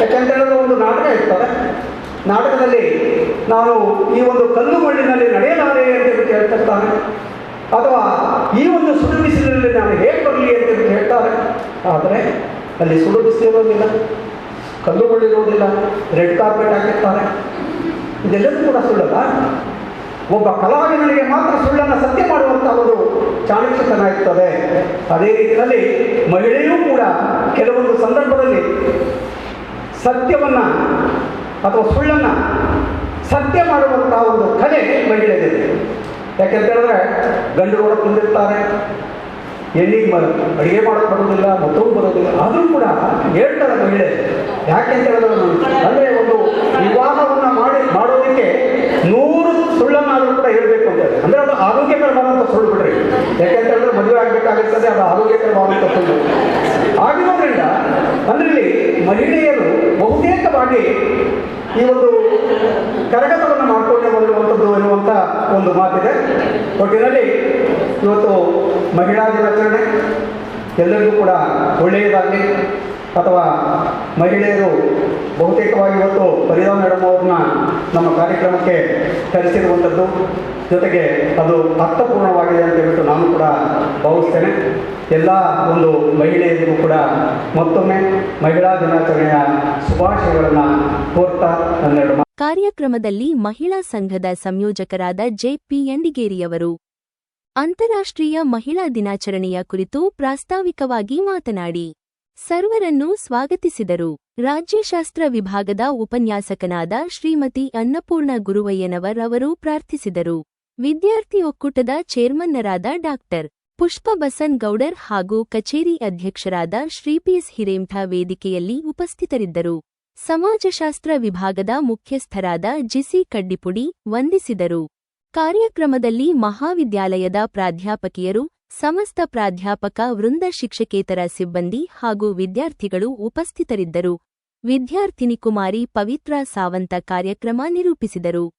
ಯಾಕಂತ ಹೇಳಿದ್ರೆ ಒಂದು ನಾಟಕ ಇರ್ತದೆ ನಾಟಕದಲ್ಲಿ ನಾನು ಈ ಒಂದು ಕಲ್ಲು ಮಣ್ಣಿನಲ್ಲಿ ನಡೆಯಲಾರೆ ಅಂತ ಹೇಳ್ತಿರ್ತಾನೆ ಅಥವಾ ಈ ಒಂದು ಸುಳ್ಳು ಬಿಸಿಲಿನಲ್ಲಿ ನಾನು ಹೇಗೆ ಬರಲಿ ಅಂತ ಹೇಳ್ತಾರೆ. ಆದರೆ ಅಲ್ಲಿ ಸುಡು ಬಿಸಿಲು ಇರೋದಿಲ್ಲ, ಕಲ್ಲು ಮಣ್ಣಿರೋದಿಲ್ಲ, ರೆಡ್ ಕಾರ್ಪೆಟ್ ಹಾಕಿರ್ತಾರೆ. ಇದೆಲ್ಲದೂ ಕೂಡ ಸುಳ್ಳಲ್ಲ. ಒಬ್ಬ ಕಲಾವಿದನಿಗೆ ಮಾತ್ರ ಸುಳ್ಳನ್ನು ಸತ್ಯ ಮಾಡುವಂತಹ ಒಂದು ಚಾಣಕ್ಯತನ ಇರ್ತದೆ ಅದೇ ರೀತಿಯಲ್ಲಿ ಮಹಿಳೆಯೂ ಕೂಡ ಕೆಲವೊಂದು ಸಂದರ್ಭದಲ್ಲಿ ಸತ್ಯವನ್ನ ಅಥವಾ ಸುಳ್ಳನ್ನ ಸತ್ಯ ಮಾಡುವಂತಹ ಒಂದು ಕಲೆ ಮಹಿಳೆಗಿದೆ ಯಾಕೆಂತ ಹೇಳಿದ್ರೆ ಗಂಡು ನೋಡಕ್ಕೆ ಬಂದಿರ್ತಾರೆ ಎಲ್ಲಿಗೆ ಬರ ಅಡುಗೆ ಮಾಡೋಕ್ಕೆ ಬರೋದಿಲ್ಲ ಮತ್ತೊಂದು ಬರೋದಿಲ್ಲ ಆದರೂ ಕೂಡ ಹೇಳ್ತಾರೆ ಮಹಿಳೆ. ಯಾಕೆಂತ ಹೇಳಿದ್ರೆ, ಅಂದರೆ ಒಂದು ವಿವಾಹವನ್ನು ಮಾಡಿ, ಮಾಡೋದಕ್ಕೆ ನೂರು ಸುಳ್ಳನ್ನಾದರೂ ಕೂಡ ಹೇಳಬೇಕು ಅಂತ ಹೇಳಿ. ಅಂದ್ರೆ ಅದು ಆರೋಗ್ಯಕರವಾದಂತ ಸುಳ್ಳು ಬಿಡ್ರಿ. ಯಾಕೆಂತ ಹೇಳಿದ್ರೆ ಮದುವೆ ಆಗಬೇಕಾಗುತ್ತದೆ ಅದು ಆರೋಗ್ಯಕರವಾದಂಥ ಸುಳ್ಳು. ಆಗಿರೋದ್ರಿಂದ ಅಂದ್ರಲ್ಲಿ ಮಹಿಳೆಯರು ಬಹುತೇಕವಾಗಿ ಈ ಒಂದು ಕರಗತವನ್ನು ಮಾಡಿಕೊಂಡೇ ಬಂದಿರುವಂಥದ್ದು ಎನ್ನುವಂಥ ಒಂದು ಮಾತಿದೆ. ಒಟ್ಟಿನಲ್ಲಿ ಇವತ್ತು ಮಹಿಳಾ ದಿನಾಚರಣೆ, ಎಲ್ಲರಿಗೂ ಕೂಡ ಒಳ್ಳೆಯದಾಗಲಿ. ಅಥವಾ ಮಹಿಳೆಯರು ಬಹುತೇಕವಾಗಿ ಇವತ್ತು ಪರಿಧಾನ ಮೇಡಮ್ ಅವ್ರನ್ನ ನಮ್ಮ ಕಾರ್ಯಕ್ರಮಕ್ಕೆ ಕರೆಸಿರುವಂಥದ್ದು. ಜೊತೆಗೆ ಅದು ಅರ್ಥಪೂರ್ಣವಾಗಿದೆ ಅಂತ ಹೇಳ್ಬಿಟ್ಟು ನಾನು ಕೂಡ ಭಾವಿಸ್ತೇನೆ. ಎಲ್ಲ ಒಂದು ಮಹಿಳೆಯರಿಗೂ ಕೂಡ ಮತ್ತೊಮ್ಮೆ ಮಹಿಳಾ ದಿನಾಚರಣೆಯ ಶುಭಾಶಯಗಳನ್ನು ಕೋರ್ತಾ ಮಾತು ಕಾರ್ಯಕ್ರಮದಲ್ಲಿ ಮಹಿಳಾ ಸಂಘದ ಸಂಯೋಜಕರಾದ ಜೆಪಿ ಎಂಡಿಗೇರಿಯವರು ಅಂತಾರಾಷ್ಟ್ರೀಯ ಮಹಿಳಾ ದಿನಾಚರಣೆಯ ಕುರಿತು ಪ್ರಾಸ್ತಾವಿಕವಾಗಿ ಮಾತನಾಡಿ. ಸರ್ವರನ್ನು ಸ್ವಾಗತಿಸಿದರು. ರಾಜ್ಯಶಾಸ್ತ್ರ ವಿಭಾಗದ ಉಪನ್ಯಾಸಕನಾದ ಶ್ರೀಮತಿ ಅನ್ನಪೂರ್ಣ ಗುರುವಯ್ಯನವರ್ ಅವರು ಪ್ರಾರ್ಥಿಸಿದರು. ವಿದ್ಯಾರ್ಥಿ ಒಕ್ಕೂಟದ ಚೇರ್ಮನ್ನರಾದ ಡಾಕ್ಟರ್ ಪುಷ್ಪ ಬಸನ್ ಗೌಡರ್ ಹಾಗೂ ಕಚೇರಿ ಅಧ್ಯಕ್ಷರಾದ ಶ್ರೀ ಪಿಎಸ್ ಹಿರೇಂಠ ವೇದಿಕೆಯಲ್ಲಿ ಉಪಸ್ಥಿತರಿದ್ದರು. ಸಮಾಜಶಾಸ್ತ್ರ ವಿಭಾಗದ ಮುಖ್ಯಸ್ಥರಾದ ಜಿಸಿ ಕಡ್ಡಿಪುಡಿ ವಂದಿಸಿದರು. ಕಾರ್ಯಕ್ರಮದಲ್ಲಿ ಮಹಾವಿದ್ಯಾಲಯದ ಪ್ರಾಧ್ಯಾಪಕಿಯರು ಸಮಸ್ತ ಪ್ರಾಧ್ಯಾಪಕ ವೃಂದ ಶಿಕ್ಷಕೇತರ ಸಿಬ್ಬಂದಿ ಹಾಗೂ ವಿದ್ಯಾರ್ಥಿಗಳು ಉಪಸ್ಥಿತರಿದ್ದರು. ವಿದ್ಯಾರ್ಥಿನಿ ಕುಮಾರಿ ಪವಿತ್ರ ಸಾವಂತ ಕಾರ್ಯಕ್ರಮ ನಿರೂಪಿಸಿದರು.